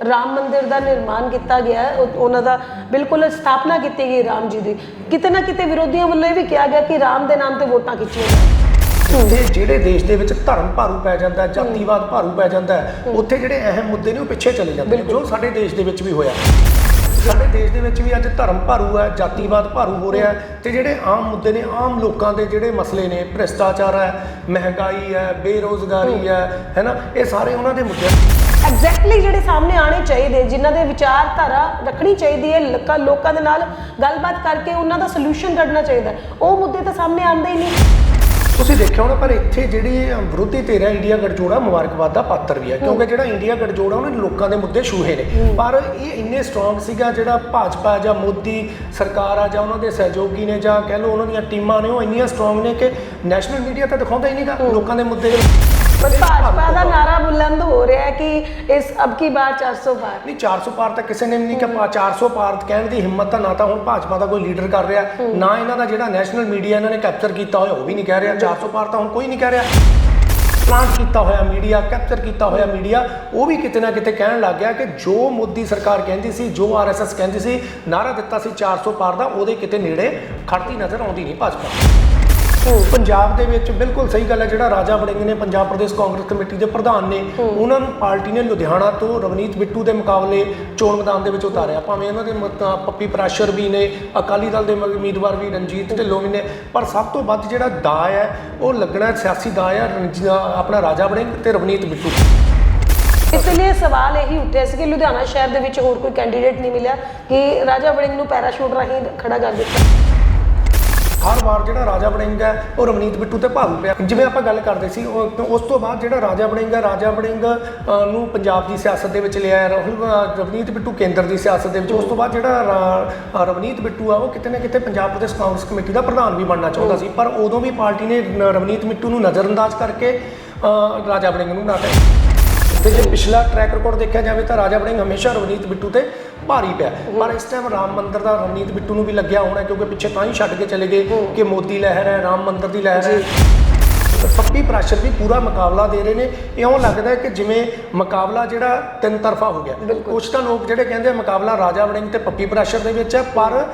ਰਾਮ ਮੰਦਿਰ ਦਾ ਨਿਰਮਾਣ ਕੀਤਾ ਗਿਆ ਹੈ ਉਹ- ਉਹਨਾਂ ਦਾ ਬਿਲਕੁਲ ਸਥਾਪਨਾ ਕੀਤੀ ਗਈ ਰਾਮ ਜੀ ਦੀ। ਕਿਤੇ ਨਾ ਕਿਤੇ ਵਿਰੋਧੀਆਂ ਵੱਲੋਂ ਇਹ ਵੀ ਕਿਹਾ ਗਿਆ ਕਿ ਰਾਮ ਦੇ ਨਾਮ ਤੇ ਵੋਟਾਂ ਖਿੱਚੀਆਂ ਜਾਣ। ਤੇ ਜਿਹੜੇ ਦੇਸ਼ ਦੇ ਵਿੱਚ ਧਰਮ ਭਾਰੂ ਪੈ ਜਾਂਦਾ ਹੈ ਜਾਤੀਵਾਦ ਭਾਰੂ ਪੈ ਜਾਂਦਾ ਹੈ ਉੱਥੇ ਜਿਹੜੇ ਅਹਿਮ ਮੁੱਦੇ ਨੇ ਉਹ ਪਿੱਛੇ ਚਲੇ ਜਾਂਦੇ ਨੇ ਜੋ ਸਾਡੇ ਦੇਸ਼ ਦੇ ਵਿੱਚ ਵੀ ਹੋਇਆ। ਸਾਡੇ ਦੇਸ਼ ਦੇ ਵਿੱਚ ਵੀ ਅੱਜ ਧਰਮ ਭਾਰੂ ਹੈ ਜਾਤੀਵਾਦ ਭਾਰੂ ਹੋ ਰਿਹਾ ਹੈ ਤੇ ਜਿਹੜੇ ਆਮ ਮੁੱਦੇ ਨੇ ਆਮ ਲੋਕਾਂ ਦੇ ਜਿਹੜੇ ਮਸਲੇ ਨੇ ਭ੍ਰਿਸ਼ਟਾਚਾਰ ਹੈ ਮਹਿੰਗਾਈ ਹੈ ਬੇਰੋਜ਼ਗਾਰੀ ਹੈ। ਹੈਨਾ ਇਹ ਸਾਰੇ ਉਹਨਾਂ ਦੇ ਮੁੱਦੇ ਐਗਜ਼ੈਕਟਲੀ ਜਿਹੜੇ ਸਾਹਮਣੇ ਆਣੇ ਚਾਹੀਦੇ ਜਿਨ੍ਹਾਂ ਦੇ ਵਿਚਾਰਧਾਰਾ ਰੱਖਣੀ ਚਾਹੀਦੀ ਹੈ ਲੋਕਾਂ ਲੋਕਾਂ ਦੇ ਨਾਲ ਗੱਲਬਾਤ ਕਰਕੇ ਉਹਨਾਂ ਦਾ ਸੋਲੂਸ਼ਨ ਕੱਢਣਾ ਚਾਹੀਦਾ। ਉਹ ਮੁੱਦੇ ਤਾਂ ਸਾਹਮਣੇ ਆਉਂਦੇ ਹੀ ਨਹੀਂ। ਤੁਸੀਂ ਦੇਖਿਆ ਹੋਣਾ ਪਰ ਇੱਥੇ ਜਿਹੜੀ ਵਿਰੋਧੀ ਧਿਰ ਹੈ ਇੰਡੀਆ ਗਠਜੋੜਾ ਮੁਬਾਰਕਬਾਦ ਦਾ ਪਾਤਰ ਵੀ ਹੈ ਕਿਉਂਕਿ ਜਿਹੜਾ ਇੰਡੀਆ ਗਠਜੋੜਾ ਉਹਨਾਂ ਲੋਕਾਂ ਦੇ ਮੁੱਦੇ ਛੂਹੇ ਨੇ। ਪਰ ਇਹ ਇੰਨੇ ਸਟਰੋਂਗ ਸੀਗਾ ਜਿਹੜਾ ਭਾਜਪਾ ਜਾਂ ਮੋਦੀ ਸਰਕਾਰ ਆ ਜਾਂ ਉਹਨਾਂ ਦੇ ਸਹਿਯੋਗੀ ਨੇ ਜਾਂ ਕਹਿ ਲਓ ਉਹਨਾਂ ਦੀਆਂ ਟੀਮਾਂ ਨੇ ਉਹ ਇੰਨੀਆਂ ਸਟਰੋਂਗ ਨੇ ਕਿ ਨੈਸ਼ਨਲ ਮੀਡੀਆ ਤਾਂ ਦਿਖਾਉਂਦਾ ਹੀ ਨਹੀਂਗਾ ਲੋਕਾਂ ਦੇ ਮੁੱਦੇ ਪਰ ਭਾਜਪਾ ਦਾ ਨਾਰਾ ਬੁਲੰਦ ਹੋ ਰਿਹਾ ਹੈ ਕਿ ਇਸ ਅਬ ਕੀ ਬਾਰ 400 ਪਾਰ। ਨਹੀਂ 400 ਪਾਰ ਤਾਂ ਕਿਸੇ ਨੇ ਵੀ ਨਹੀਂ ਕਿਹਾ। 400 ਪਾਰ ਕਹਿਣ ਦੀ ਹਿੰਮਤ ਤਾਂ ਨਾ ਤਾਂ ਹੁਣ ਭਾਜਪਾ ਦਾ ਕੋਈ ਲੀਡਰ ਕਰ ਰਿਹਾ। ਨਾ ਇਹਨਾਂ ਦਾ ਜਿਹੜਾ ਨੈਸ਼ਨਲ ਮੀਡੀਆ ਇਹਨਾਂ ਨੇ ਕੈਪਚਰ ਕੀਤਾ ਹੋਇਆ ਉਹ ਵੀ ਨਹੀਂ ਕਹਿ ਰਿਹਾ। 400 ਪਾਰ ਤਾਂ ਹੁਣ ਕੋਈ ਨਹੀਂ ਕਹਿ ਰਿਹਾ। ਪਲਾਂਟ ਕੀਤਾ ਹੋਇਆ ਮੀਡੀਆ ਕੈਪਚਰ ਕੀਤਾ ਹੋਇਆ ਮੀਡੀਆ ਉਹ ਵੀ ਕਿਤੇ ਨਾ ਕਿਤੇ ਕਹਿਣ ਲੱਗ ਗਿਆ ਕਿ ਜੋ ਮੋਦੀ ਸਰਕਾਰ ਕਹਿੰਦੀ ਸੀ ਜੋ ਆਰਐਸਐਸ ਕਹਿੰਦੀ ਸੀ ਨਾਰਾ ਦਿੱਤਾ ਸੀ 400 ਪਾਰ ਦਾ ਉਹਦੇ ਕਿਤੇ ਨੇੜੇ ਖੜਦੀ ਨਜ਼ਰ ਆਉਂਦੀ ਨਹੀਂ ਭਾਜਪਾ। ਪੰਜਾਬ ਦੇ ਵਿੱਚ ਬਿਲਕੁਲ ਸਹੀ ਗੱਲ ਹੈ, ਜਿਹੜਾ ਰਾਜਾ ਵੜਿੰਗ ਨੇ ਪੰਜਾਬ ਪ੍ਰਦੇਸ਼ ਕਾਂਗਰਸ ਕਮੇਟੀ ਦੇ ਪ੍ਰਧਾਨ ਨੇ, ਉਹਨਾਂ ਨੂੰ ਪਾਰਟੀ ਨੇ ਲੁਧਿਆਣਾ ਤੋਂ ਰਵਨੀਤ ਬਿੱਟੂ ਦੇ ਮੁਕਾਬਲੇ ਚੋਣ ਮੈਦਾਨ ਦੇ ਵਿੱਚ ਉਤਾਰਿਆ। ਭਾਵੇਂ ਇਹਨਾਂ ਦੇ ਪੱਪੀ ਪ੍ਰਾਸ਼ਰ ਵੀ ਨੇ, ਅਕਾਲੀ ਦਲ ਦੇ ਉਮੀਦਵਾਰ ਵੀ ਰਣਜੀਤ ਢਿੱਲੋਂ ਵੀ ਨੇ, ਪਰ ਸਭ ਤੋਂ ਵੱਧ ਜਿਹੜਾ ਦਾ ਹੈ, ਉਹ ਲੱਗਣਾ ਸਿਆਸੀ ਦਾ ਹੈ ਆਪਣਾ ਰਾਜਾ ਵੜਿੰਗ ਤੇ ਰਵਨੀਤ ਬਿੱਟੂ। ਇਸ ਲਈ ਸਵਾਲ ਇਹੀ ਉੱਠਿਆ ਸੀ ਕਿ ਲੁਧਿਆਣਾ ਸ਼ਹਿਰ ਦੇ ਵਿੱਚ ਹੋਰ ਕੋਈ ਕੈਂਡੀਡੇਟ ਨਹੀਂ ਮਿਲਿਆ ਕਿ ਰਾਜਾ ਵੜਿੰਗ ਨੂੰ ਪੈਰਾਸ਼ੂਟ ਰਾਹੀਂ ਖੜਾ ਕਰ ਦਿੱਤਾ। ਹਰ ਵਾਰ ਜਿਹੜਾ ਰਾਜਾ ਵੜਿੰਗ ਹੈ ਉਹ ਰਵਨੀਤ ਬਿੱਟੂ ਤੇ ਭਾਰੂ ਪਿਆ। ਜਿਵੇਂ ਆਪਾਂ ਗੱਲ ਕਰਦੇ ਸੀ ਉਹ- ਉਸ ਤੋਂ ਬਾਅਦ ਜਿਹੜਾ ਰਾਜਾ ਵੜਿੰਗ ਹੈ ਰਾਜਾ ਵੜਿੰਗ ਨੂੰ ਪੰਜਾਬ ਦੀ ਸਿਆਸਤ ਦੇ ਵਿੱਚ ਲਿਆ ਰਾਹੁਲ ਅ, ਰਵਨੀਤ ਬਿੱਟੂ ਕੇਂਦਰ ਦੀ ਸਿਆਸਤ ਦੇ ਵਿੱਚ। ਉਸ ਤੋਂ ਬਾਅਦ ਜਿਹੜਾ ਰਾ- ਰਵਨੀਤ ਬਿੱਟੂ ਆ ਉਹ ਕਿਤੇ ਨਾ ਕਿਤੇ ਪੰਜਾਬ ਪ੍ਰਦੇਸ਼ ਕਾਂਗਰਸ ਕਮੇਟੀ ਦਾ ਪ੍ਰਧਾਨ ਵੀ ਬਣਨਾ ਚਾਹੁੰਦਾ ਸੀ। ਪਰ ਉਦੋਂ ਵੀ ਪਾਰਟੀ ਨੇ ਨ- ਰਵਨੀਤ ਬਿੱਟੂ ਨੂੰ ਨਜ਼ਰਅੰਦਾਜ਼ ਕਰਕੇ ਰਾਜਾ ਵੜਿੰਗ ਨੂੰ ਬਣਾਤਾ ਤੇ ਜੇ ਪਿਛਲਾ ਟਰੈਕ ਰਿਕਾਰਡ ਦੇਖਿਆ ਜਾਵੇ ਤਾਂ ਰਾਜਾ ਵੜਿੰਗ ਹਮੇਸ਼ਾ ਰਵਨੀਤ ਬਿੱਟੂ ਤੇ ਭਾਰੀ ਪਿਆ। ਪਰ ਇਸ ਟਾਈਮ ਰਾਮ ਮੰਦਿਰ ਦਾ ਰਵਨੀਤ ਬਿੱਟੂ ਨੂੰ ਵੀ ਲੱਗਿਆ ਹੋਣਾ ਕਿਉਂਕਿ ਪਿੱਛੇ ਤਾਂ ਹੀ ਛੱਡ ਕੇ ਚਲੇ ਗਏ ਕਿ ਮੋਦੀ ਲਹਿਰ ਹੈ ਰਾਮ ਮੰਦਿਰ ਦੀ ਲਹਿਰ ਹੈ। ਪੱਪੀ ਪ੍ਰਾਸ਼ਰ ਵੀ ਪੂਰਾ ਮੁਕਾਬਲਾ ਦੇ ਰਹੇ ਨੇ। ਇਉਂ ਲੱਗਦਾ ਹੈ ਕਿ ਜਿਵੇਂ ਮੁਕਾਬਲਾ ਜਿਹੜਾ ਤਿੰਨ ਤਰਫਾ ਹੋ ਗਿਆ। ਕੁਝ ਤਾਂ ਲੋਕ ਜਿਹੜੇ ਕਹਿੰਦੇ ਆ ਮੁਕਾਬਲਾ ਰਾਜਾ ਵੜਿੰਗ ਤੇ ਪੱਪੀ ਪ੍ਰਾਸ਼ਰ ਦੇ ਵਿੱਚ ਹੈ ਪਰ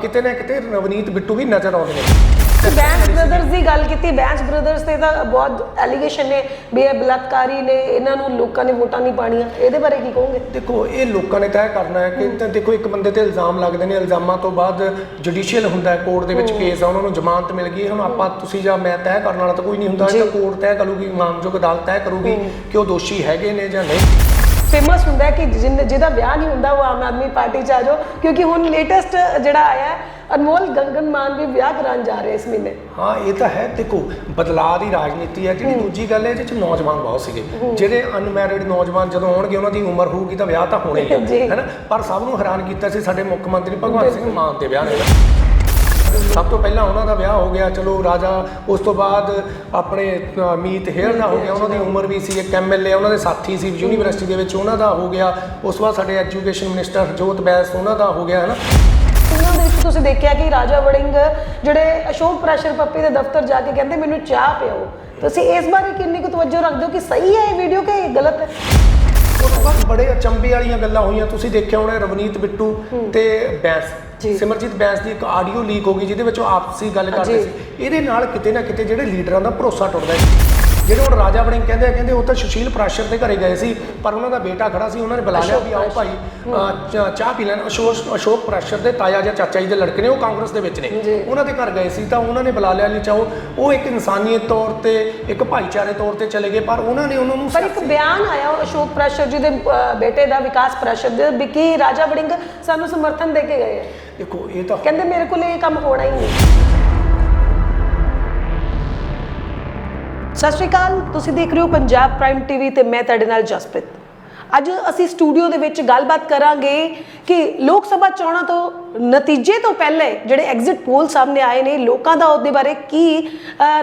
ਕਿਤੇ ਨਾ ਕਿਤੇ ਰਵਨੀਤ ਬਿੱਟੂ ਵੀ ਨਜ਼ਰ ਆਉਂਦੇ ਨੇ। ਬੈਂਸ ਬ੍ਰਦਰਸ ਦੀ ਗੱਲ ਕੀਤੀ ਬੈਂਸ ਬ੍ਰਦਰਸ ਤੇ ਤਾਂ ਬਹੁਤ ਐਲੀਗੇਸ਼ਨ ਨੇ ਵੀ ਇਹ ਬਲਾਤਕਾਰੀ ਨੇ ਇਹਨਾਂ ਨੂੰ ਲੋਕਾਂ ਨੇ ਵੋਟਾਂ ਨਹੀਂ ਪਾਣੀਆਂ ਇਹਦੇ ਬਾਰੇ ਕੀ ਕਹੋਗੇ? ਦੇਖੋ ਇਹ ਲੋਕਾਂ ਨੇ ਤੈਅ ਕਰਨਾ ਹੈ ਕਿ ਤਾਂ ਦੇਖੋ ਇੱਕ ਬੰਦੇ ਤੇ ਇਲਜ਼ਾਮ ਲੱਗਦੇ ਨੇ ਇਲਜ਼ਾਮਾਂ ਤੋਂ ਬਾਅਦ ਜੁਡੀਸ਼ੀਅਲ ਹੁੰਦਾ ਹੈ ਕੋਰਟ ਦੇ ਵਿੱਚ ਕੇਸ ਆ ਉਹਨਾਂ ਨੂੰ ਜ਼ਮਾਨਤ ਮਿਲ ਗਈ ਹੁਣ ਆਪਾਂ ਤੁਸੀਂ ਜਾਂ ਮੈਂ ਤੈਅ ਕਰਨ ਵਾਲਾ ਤਾਂ ਕੋਈ ਨਹੀਂ ਹੁੰਦਾ ਇਹ ਤਾਂ ਕੋਰਟ ਤੈਅ ਕਰੂਗੀ ਮਾਨਯੋਗ ਅਦਾਲਤ ਤੈਅ ਕਰੂਗੀ ਕਿ ਉਹ ਦੋਸ਼ੀ ਹੈਗੇ ਨੇ ਜਾਂ ਨਹੀਂ। ਫੇਮਸ ਹੁੰਦਾ ਹੈ ਕਿ ਜਿਹਦਾ ਵਿਆਹ ਨਹੀਂ ਹੁੰਦਾ ਉਹ ਆਮ ਆਦਮੀ ਪਾਰਟੀ ਚ ਆ ਜਾਓ ਕਿਉਂਕਿ ਹੁਣ ਲੇਟੈਸਟ ਜਿਹੜਾ ਆਇਆ ਹੈ ਅਨਮੋਲ ਗੰਗਨ ਮਾਨ ਵੀ ਵਿਆਹ ਕਰਾਉਣ ਜਾ ਰਹੇ ਇਸ ਮਹੀਨੇ। ਹਾਂ ਇਹ ਤਾਂ ਹੈ। ਦੇਖੋ ਬਦਲਾਅ ਦੀ ਰਾਜਨੀਤੀ ਹੈ ਜਿਹੜੀ ਦੂਜੀ ਗੱਲ ਹੈ ਇਹਦੇ ਚ ਨੌਜਵਾਨ ਬਹੁਤ ਸੀਗੇ। ਜਿਹੜੇ ਅਨਮੈਰਿਡ ਨੌਜਵਾਨ ਜਦੋਂ ਆਉਣਗੇ ਉਹਨਾਂ ਦੀ ਉਮਰ ਹੋਊਗੀ ਤਾਂ ਵਿਆਹ ਤਾਂ ਹੋਣਾ ਹੀ। ਹੈ ਹੈਨਾ ਪਰ ਸਭ ਨੂੰ ਹੈਰਾਨ ਕੀਤਾ ਸੀ ਸਾਡੇ ਮੁੱਖ ਮੰਤਰੀ ਭਗਵੰਤ ਸਿੰਘ ਮਾਨ ਦੇ ਵਿਆਹ ਨੇ ਸਭ ਤੋਂ ਪਹਿਲਾਂ ਉਹਨਾਂ ਦਾ ਵਿਆਹ ਹੋ ਗਿਆ। ਚਲੋ ਰਾਜਾ ਉਸ ਤੋਂ ਬਾਅਦ ਆਪਣੇ ਮੀਤ ਹੇਅਰ ਦਾ ਹੋ ਗਿਆ। ਉਹਨਾਂ ਦੀ ਉਮਰ ਵੀ ਸੀ ਇੱਕ ਐਮਐਲਏ ਉਹਨਾਂ ਦੇ ਸਾਥੀ ਸੀ ਯੂਨੀਵਰਸਿਟੀ ਦੇ ਵਿੱਚ ਉਹਨਾਂ ਦਾ ਹੋ ਗਿਆ। ਉਸ ਤੋਂ ਬਾਅਦ ਸਾਡੇ ਐਜੂਕੇਸ਼ਨ ਮਿਨਿਸਟਰ ਹਰਜੋਤ ਬੈਂਸ ਉਹਨਾਂ ਦਾ ਹੋ ਗਿਆ ਹੈ ਨਾ? ਤੁਸੀਂ ਦੇਖਿਆ ਕਿ ਰਾਜਾ ਵੜਿੰਗ ਜਿਹੜੇ ਅਸ਼ੋਕ ਪ੍ਰੈਸ਼ਰ ਪੱਪੀ ਦੇ ਦਫ਼ਤਰ ਜਾ ਕੇ ਕਹਿੰਦੇ ਮੈਨੂੰ ਚਾਹ ਪਿਆਓ ਤੁਸੀਂ ਇਸ ਬਾਰੇ ਕਿੰਨੀ ਕੁ ਤਵੱਜੋ ਰੱਖਦੇ ਹੋ ਕਿ ਸਹੀ ਹੈ ਇਹ ਵੀਡੀਓ ਕਿ ਇਹ ਗਲਤ ਹੈ? ਉਸ ਬੜੇ ਅਚੰਭੇ ਵਾਲੀਆਂ ਗੱਲਾਂ ਹੋਈਆਂ। ਤੁਸੀਂ ਦੇਖਿਆ ਹੋਣਾ ਰਵਨੀਤ ਬਿੱਟੂ ਤੇ ਬੈਂਸ। ਸਿਮਰਜੀਤ ਬੈਂਸ ਦੀ ਇੱਕ ਆਡੀਓ ਲੀਕ ਹੋ ਗਈ ਜਿਹਦੇ ਵਿੱਚ ਉਹ ਆਪਸੀ ਗੱਲ ਕਰਦੇ। ਸੀ। ਇਹਦੇ ਨਾਲ ਕਿਤੇ ਨਾ ਕਿਤੇ ਜਿਹੜੇ ਲੀਡਰਾਂ ਦਾ ਭਰੋਸਾ ਟੁੱਟਦਾ ਹੈ। ਜਿਹੜੇ ਹੁਣ ਰਾਜਾ ਵੜਿੰਗ ਕਹਿੰਦੇ ਆ ਕਹਿੰਦੇ ਉਹ ਤਾਂ ਸੁਸ਼ੀਲ ਪ੍ਰਾਸ਼ਰ ਦੇ ਘਰੇ ਗਏ ਸੀ ਪਰ ਉਹਨਾਂ ਦਾ ਬੇਟਾ ਖੜਾ ਸੀ ਉਹਨਾਂ ਨੇ ਬੁਲਾ ਲਿਆ ਵੀ ਆਓ ਭਾਈ ਅ, ਚ- ਚਾਹ ਪੀ ਲੈਣ। ਅਸ਼ੋਕ ਅਸ਼ੋਕ ਪ੍ਰਾਸ਼ਰ ਦੇ ਤਾਇਆ ਜਾਂ ਚਾਚਾ ਜੀ ਦੇ ਲੜਕੇ ਨੇ ਉਹ ਕਾਂਗਰਸ ਦੇ ਵਿੱਚ ਨੇ। ਜੀ। ਉਹਨਾਂ ਦੇ ਘਰ ਗਏ ਸੀ ਤਾਂ ਉਹਨਾਂ ਨੇ ਬੁਲਾ ਲਿਆ ਲਈ ਚਾਹੋ ਉਹ ਇੱਕ ਇਨਸਾਨੀਅਤ ਤੌਰ ਤੇ ਇੱਕ ਭਾਈਚਾਰੇ ਤੌਰ ਤੇ ਚਲੇ ਗਏ ਪਰ ਉਹਨਾਂ ਨੇ ਉਹਨਾਂ ਨੂੰ ਪਰ ਇੱਕ ਬਿਆਨ ਆਇਆ ਉਹ ਅਸ਼ੋਕ ਪ੍ਰੈਸ਼ਰ ਜੀ ਦੇ ਅਹ, ਬੇਟੇ ਦਾ ਵਿਕਾਸ ਪ੍ਰੈਸ਼ਰ ਦੇ ਵੀ ਕਿ ਰਾਜਾ ਵੜਿੰਗ ਸਾਨੂੰ ਸਮਰਥਨ ਦੇ ਕੇ ਗਏ ਹੈ ਦੇਖੋ ਇਹ ਤਾਂ ਕਹਿੰਦੇ ਮੇਰੇ ਕੋਲ ਇਹ ਕੰਮ ਹੋਣਾ ਹੀ ਨਹੀਂ। ਸਤਿ ਸ਼੍ਰੀ ਅਕਾਲ ਤੁਸੀਂ ਦੇਖ ਰਹੇ ਹੋ ਪੰਜਾਬ ਪ੍ਰਾਈਮ ਟੀਵੀ ਤੇ ਮੈਂ ਤੁਹਾਡੇ ਨਾਲ ਜਸਪ੍ਰੀਤ। ਅੱਜ ਅਸੀਂ ਸਟੂਡੀਓ ਦੇ ਵਿੱਚ ਗੱਲਬਾਤ ਕਰਾਂਗੇ ਕਿ ਲੋਕ ਸਭਾ ਚੋਣਾਂ ਤੋਂ ਨਤੀਜੇ ਤੋਂ ਪਹਿਲੇ ਜਿਹੜੇ ਐਗਜ਼ਿਟ ਪੋਲ ਸਾਹਮਣੇ ਆਏ ਨੇ ਲੋਕਾਂ ਦਾ ਉਹਦੇ ਬਾਰੇ ਕੀ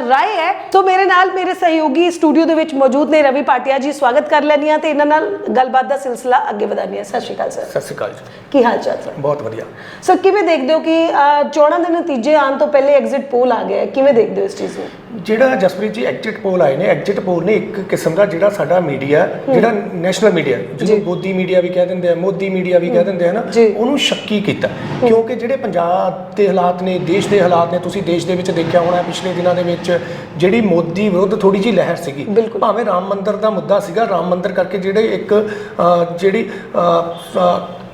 ਰਾਏ ਹੈ? ਤੋਂ ਮੇਰੇ ਨਾਲ ਮੇਰੇ ਸਹਿਯੋਗੀ ਸਟੂਡੀਓ ਦੇ ਵਿੱਚ ਮੌਜੂਦ ਨੇ ਰਵੀ ਪਾਟਿਆ ਜੀ ਸਵਾਗਤ ਕਰ ਲੈਂਦੀ ਹਾਂ ਤੇ ਇਹਨਾਂ ਨਾਲ ਗੱਲਬਾਤ ਦਾ ਸਿਲਸਿਲਾ ਅੱਗੇ ਵਧਾਉਂਦੇ ਹਾਂ। ਸਤਿ ਸ਼੍ਰੀ ਅਕਾਲ ਸਰ। ਸਤਿ ਸ਼੍ਰੀ ਅਕਾਲ ਜੀ। ਕੀ ਹਾਲ ਚਾਲ ਸਰ? ਬਹੁਤ ਵਧੀਆ। ਸਰ ਕਿਵੇਂ ਦੇਖਦੇ ਹੋ ਕਿ ਚੋਣਾਂ ਦੇ ਨਤੀਜੇ ਆਉਣ ਤੋਂ ਪਹਿਲੇ ਐਗਜ਼ਿਟ ਪੋਲ ਆ ਗਿਆ ਹੈ? ਕਿਵੇਂ ਦੇਖਦੇ ਹੋ ਇਸ ਚੀਜ਼ ਨੂੰ? ਜਿਹੜਾ ਜਸਪ੍ਰੀਤ ਜੀ ਐਗਜ਼ਿਟ ਪੋਲ ਆਏ ਨੇ ਐਗਜ਼ਿਟ ਪੋਲ ਨੇ ਇੱਕ ਕਿਸਮ ਦਾ ਜਿਹੜਾ ਸਾਡਾ ਮੀਡੀਆ ਜਿਹੜਾ ਨੈਸ਼ਨਲ ਮੀਡੀਆ ਜਿਹਨੂੰ ਮੋਦੀ ਮੀਡੀਆ ਵੀ ਕਹਿ ਦਿੰਦੇ ਆ ਮੋਦੀ ਮੀਡੀਆ ਵੀ ਕਹਿ ਦਿੰਦੇ ਆ ਨਾ ਜੀ। ਉਹਨੂੰ ਸ਼ੱਕੀ ਕੀਤਾ। ਕਿਉਂਕਿ ਜਿਹੜੇ ਪੰਜਾਬ ਦੇ ਹਾਲਾਤ ਨੇ ਦੇਸ਼ ਦੇ ਹਾਲਾਤ ਨੇ ਤੁਸੀਂ ਦੇਸ਼ ਦੇ ਵਿੱਚ ਦੇਖਿਆ ਹੋਣਾ ਪਿਛਲੇ ਦਿਨਾਂ ਦੇ ਵਿੱਚ ਜਿਹੜੀ ਮੋਦੀ ਵਿਰੁੱਧ ਥੋੜੀ ਜਿਹੀ ਲਹਿਰ ਸੀਗੀ। ਭਾਵੇਂ ਰਾਮ ਮੰਦਿਰ ਦਾ ਮੁੱਦਾ ਸੀਗਾ ਰਾਮ ਮੰਦਿਰ ਕਰਕੇ ਜਿਹੜੇ ਇੱਕ ਜਿਹੜੀ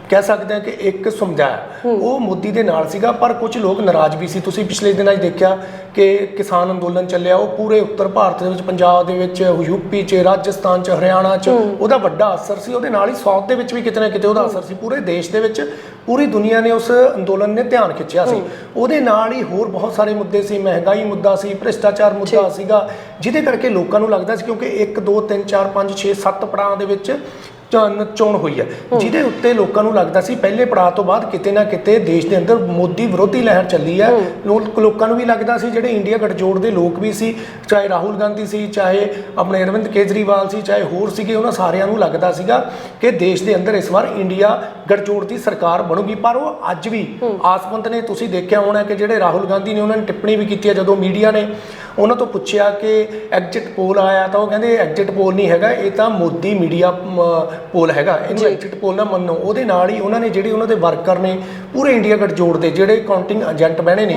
ਕਹਿ ਸਕਦੇ ਹਾਂ ਕਿ ਇੱਕ ਸਮਝਾਇਆ ਉਹ ਮੋਦੀ ਦੇ ਨਾਲ ਸੀਗਾ ਪਰ ਕੁਝ ਲੋਕ ਨਾਰਾਜ਼ ਵੀ ਸੀ। ਤੁਸੀਂ ਪਿਛਲੇ ਦਿਨਾਂ 'ਚ ਦੇਖਿਆ ਕਿ ਕਿਸਾਨ ਅੰਦੋਲਨ ਚੱਲਿਆ। ਉਹ ਪੂਰੇ ਉੱਤਰ ਭਾਰਤ ਦੇ ਵਿੱਚ ਪੰਜਾਬ ਦੇ ਵਿੱਚ ਯੂਪੀ 'ਚ ਰਾਜਸਥਾਨ 'ਚ ਹਰਿਆਣਾ 'ਚ ਉਹਦਾ ਵੱਡਾ ਅਸਰ ਸੀ। ਉਹਦੇ ਨਾਲ ਹੀ ਸਾਊਥ ਦੇ ਵਿੱਚ ਵੀ ਕਿਤੇ ਨਾ ਕਿਤੇ ਉਹਦਾ ਅਸਰ ਸੀ। ਪੂਰੇ ਦੇਸ਼ ਦੇ ਵਿੱਚ ਪੂਰੀ ਦੁਨੀਆ ਨੇ ਉਸ ਅੰਦੋਲਨ ਨੇ ਧਿਆਨ ਖਿੱਚਿਆ ਸੀ। ਉਹਦੇ ਨਾਲ ਹੀ ਹੋਰ ਬਹੁਤ ਸਾਰੇ ਮੁੱਦੇ ਸੀ। ਮਹਿੰਗਾਈ ਮੁੱਦਾ ਸੀ ਭ੍ਰਿਸ਼ਟਾਚਾਰ ਮੁੱਦਾ ਸੀਗਾ। ਜਿਹਦੇ ਕਰਕੇ ਲੋਕਾਂ ਨੂੰ ਲੱਗਦਾ ਸੀ ਕਿਉਂਕਿ 1 2 3 4 5 6 7 ਪੜਾਆਂ ਦੇ ਵਿੱਚ ਚੋਣ ਚੋਣ ਹੋਈ ਹੈ। ਜਿਹਦੇ ਉੱਤੇ ਲੋਕਾਂ ਨੂੰ ਲੱਗਦਾ ਸੀ ਪਹਿਲੇ ਪੜਾਅ ਤੋਂ ਬਾਅਦ ਕਿਤੇ ਨਾ ਕਿਤੇ ਦੇਸ਼ ਦੇ ਅੰਦਰ ਮੋਦੀ ਵਿਰੋਧੀ ਲਹਿਰ ਚੱਲੀ ਹੈ। ਲੋਕ- ਨੂੰ ਵੀ ਲੱਗਦਾ ਸੀ ਜਿਹੜੇ ਇੰਡੀਆ ਗੱਠਜੋੜ ਦੇ ਲੋਕ ਵੀ ਸੀ ਚਾਹੇ ਰਾਹੁਲ ਗਾਂਧੀ ਸੀ ਚਾਹੇ ਆਪਣੇ ਅਰਵਿੰਦ ਕੇਜਰੀਵਾਲ ਸੀ ਚਾਹੇ ਹੋਰ ਸੀਗੇ ਉਹਨਾਂ ਸਾਰਿਆਂ ਨੂੰ ਲੱਗਦਾ ਸੀਗਾ ਕਿ ਦੇਸ਼ ਦੇ ਅੰਦਰ ਇਸ ਵਾਰ ਇੰਡੀਆ ਗੱਠਜੋੜ ਦੀ ਸਰਕਾਰ ਬਣੂਗੀ। ਪਰ ਉਹ ਅੱਜ ਵੀ ਆਸਮੰਤ ਨੇ ਤੁਸੀਂ ਦੇਖਿਆ ਹੋਣਾ ਕਿ ਜਿਹੜੇ ਰਾਹੁਲ ਗਾਂਧੀ ਨੇ ਉਹਨਾਂ ਨੇ ਟਿੱਪਣੀ ਵੀ ਕੀਤੀ ਹੈ ਜਦੋਂ ਮੀਡੀਆ ਨੇ। ਉਹਨਾਂ ਤੋਂ ਪੁੱਛਿਆ ਕਿ ਐਗਜ਼ਿਟ ਪੋਲ ਆਇਆ ਤਾਂ ਉਹ ਕਹਿੰਦੇ ਐਗਜ਼ਿਟ ਪੋਲ ਨਹੀਂ ਹੈਗਾ ਇਹ ਤਾਂ ਮੋਦੀ ਮੀਡੀਆ ਪੋਲ ਹੈਗਾ। ਇਹਨੂੰ ਐਗਜ਼ਿਟ ਪੋਲ ਨਾ ਮੰਨੋ। ਉਹਦੇ ਨਾਲ ਹੀ ਉਹਨਾਂ ਨੇ ਜਿਹੜੇ ਉਹਨਾਂ ਦੇ ਵਰਕਰ ਨੇ ਪੂਰੇ ਇੰਡੀਆ ਗੱਠਜੋੜ ਦੇ ਜਿਹੜੇ ਕਾਊਂਟਿੰਗ ਏਜੰਟ ਬਣੇ ਨੇ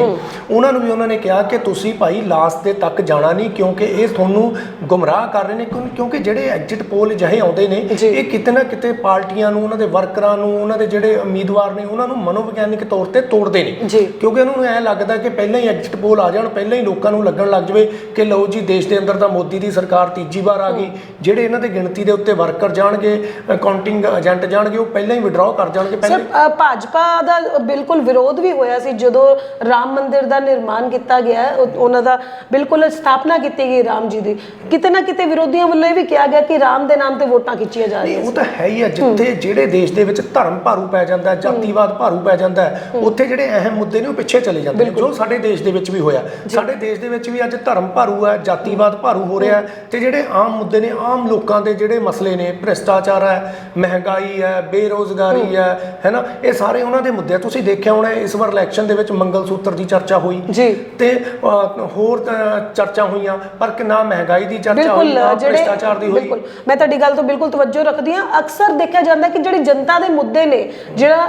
ਉਹਨਾਂ ਨੂੰ ਵੀ ਉਹਨਾਂ ਨੇ ਕਿਹਾ ਕਿ ਤੁਸੀਂ ਭਾਈ ਲਾਸਟ ਦੇ ਤੱਕ ਜਾਣਾ ਨਹੀਂ ਕਿਉਂਕਿ ਇਹ ਤੁਹਾਨੂੰ ਗੁੰਮਰਾਹ ਕਰ ਰਹੇ ਨੇ ਕਿਉਂ- ਕਿਉਂਕਿ ਜਿਹੜੇ ਐਗਜ਼ਿਟ ਪੋਲ ਜਿਹੇ ਆਉਂਦੇ ਨੇ। ਇਹ ਕਿਤੇ ਨਾ ਕਿਤੇ ਪਾਰਟੀਆਂ ਨੂੰ ਉਹਨਾਂ ਦੇ ਵਰਕਰਾਂ ਨੂੰ ਉਹਨਾਂ ਦੇ ਜਿਹੜੇ ਉਮੀਦਵਾਰ ਨੇ ਉਹਨਾਂ ਨੂੰ ਮਨੋਵਿਗਿਆਨਿਕ ਤੌਰ ਤੇ ਤੋੜਦੇ ਨੇ। ਕਿਉਂਕਿ ਉਹਨਾਂ ਨੂੰ ਐ ਲੱਗਦਾ ਕਿ ਪਹਿਲਾਂ ਹੀ ਐਗਜ਼ਿਟ ਪੋਲ ਆ ਜਾਣ ਪਹਿਲਾਂ ਹੀ ਲੋਕਾਂ ਨੂੰ ਲੱਗਣ ਲੱਗ ਜਾਵੇ ਕਿ ਲਓ ਜੀ ਦੇਸ਼ ਦੇ ਅੰਦਰ ਤਾਂ ਮੋਦੀ ਦੀ ਸਰਕਾਰ ਤੀਜੀ ਵਾਰ ਆ ਗਈ। ਜਿਹੜੇ ਇਹਨਾਂ ਦੇ ਗਿਣਤੀ ਦੇ ਉੱਤੇ ਵਰਕਰ ਜਾਣਗੇ ਕਾਊਂਟਿੰਗ ਏਜੰਟ ਜਾਣਗੇ ਉਹ ਪਹਿਲਾਂ ਹੀ ਵਿਡਰਾਅ ਕਰ ਜਾਣਗੇ ਪਹਿਲਾਂ। ਭਾਜਪਾ ਦਾ ਬਿਲਕੁਲ ਵਿਰੋਧ ਵੀ ਹੋਇਆ ਸੀ ਜਦੋਂ ਰਾਮ ਮੰਦਿਰ ਦਾ ਨਿਰਮਾਣ ਕੀਤਾ ਗਿਆ। ਉਹ- ਉਹਨਾਂ ਦਾ ਬਿਲਕੁਲ ਸਥਾਪਨਾ ਕੀਤੀ ਗਈ ਰਾਮ ਜੀ ਦੀ। ਕਿਤੇ ਨਾ ਕਿਤੇ ਵਿਰੋਧੀਆਂ ਵੱਲੋਂ ਇਹ ਵੀ ਕਿਹਾ ਗਿਆ ਕਿ ਰਾਮ ਦੇ ਨਾਮ ਤੇ ਵੋਟਾਂ ਖਿੱਚੀਆਂ ਜਾ ਰਹੀਆਂ ਉਹ ਤਾਂ ਹੈ ਹੀ ਹੈ। ਜਿੱਥੇ ਜਿਹੜੇ ਦੇਸ਼ ਦੇ ਵਿੱਚ ਧਰਮ ਭਾਰੂ ਪੈ ਜਾਂਦਾ ਜਾਤੀਵਾਦ ਭਾਰੂ ਪੈ ਜਾਂਦਾ ਉੱਥੇ ਜਿਹੜੇ ਅਹਿਮ ਮੁੱਦੇ ਨੇ ਉਹ ਪਿੱਛੇ ਚਲੇ ਜਾਂਦੇ ਜੋ ਸਾਡੇ ਦੇਸ਼ ਦੇ ਵਿੱਚ ਵੀ ਹੋਇਆ। ਸਾਡੇ ਦੇਸ਼ ਦੇ ਵਿੱਚ ਵੀ ਅੱਜ ਧਰਮ ਭਾਰੂ ਹੈ ਜਾਤੀਵਾਦ ਭਾਰੂ ਹੋ ਰਿਹਾ ਹੈ ਤੇ ਜਿਹੜੇ ਆਮ ਮੁੱਦੇ ਨੇ ਆਮ ਲੋਕਾਂ ਦੇ ਜਿਹੜੇ ਮਸਲੇ ਨੇ ਭ੍ਰਿਸ਼ਟਾਚਾਰ ਹੈ ਮਹਿੰਗਾਈ ਹੈ ਬੇਰੋਜ਼ਗਾਰੀ ਹੈ ਹੈਨਾ ਇਹ ਸਾਰੇ ਉਹਨਾਂ ਦੇ ਮੁੱਦੇ ਆ। ਤੁਸੀਂ ਦੇਖਿਆ ਹੋਣਾ ਇਸ ਵਾਰ ਇਲੈਕਸ਼ਨ ਦੇ ਵਿੱਚ ਮੰਗਲ ਸੂਤਰ ਦੀ ਚਰਚਾ ਹੋਈ ਜੀ। ਤੇ ਹੋਰ ਚਰਚਾ ਹੋਈਆਂ ਪਰ ਕਿ ਨਾ ਮਹਿੰਗਾਈ ਦੀ ਚਰਚਾ ਹੋਈ ਨਾ ਭ੍ਰਿਸ਼ਟਾਚਾਰ ਦੀ ਹੋਈ। ਬਿਲਕੁਲ। ਮੈਂ ਤੁਹਾਡੀ ਗੱਲ ਤੋਂ ਬਿਲਕੁਲ ਤਵੱਜੋ ਰੱਖਦੀ ਹਾਂ। ਅਕਸਰ ਦੇਖਿਆ ਜਾਂਦਾ ਕਿ ਜਿਹੜੀ ਜਨਤਾ ਦੇ ਮੁੱਦੇ ਨੇ ਜਿਹੜਾ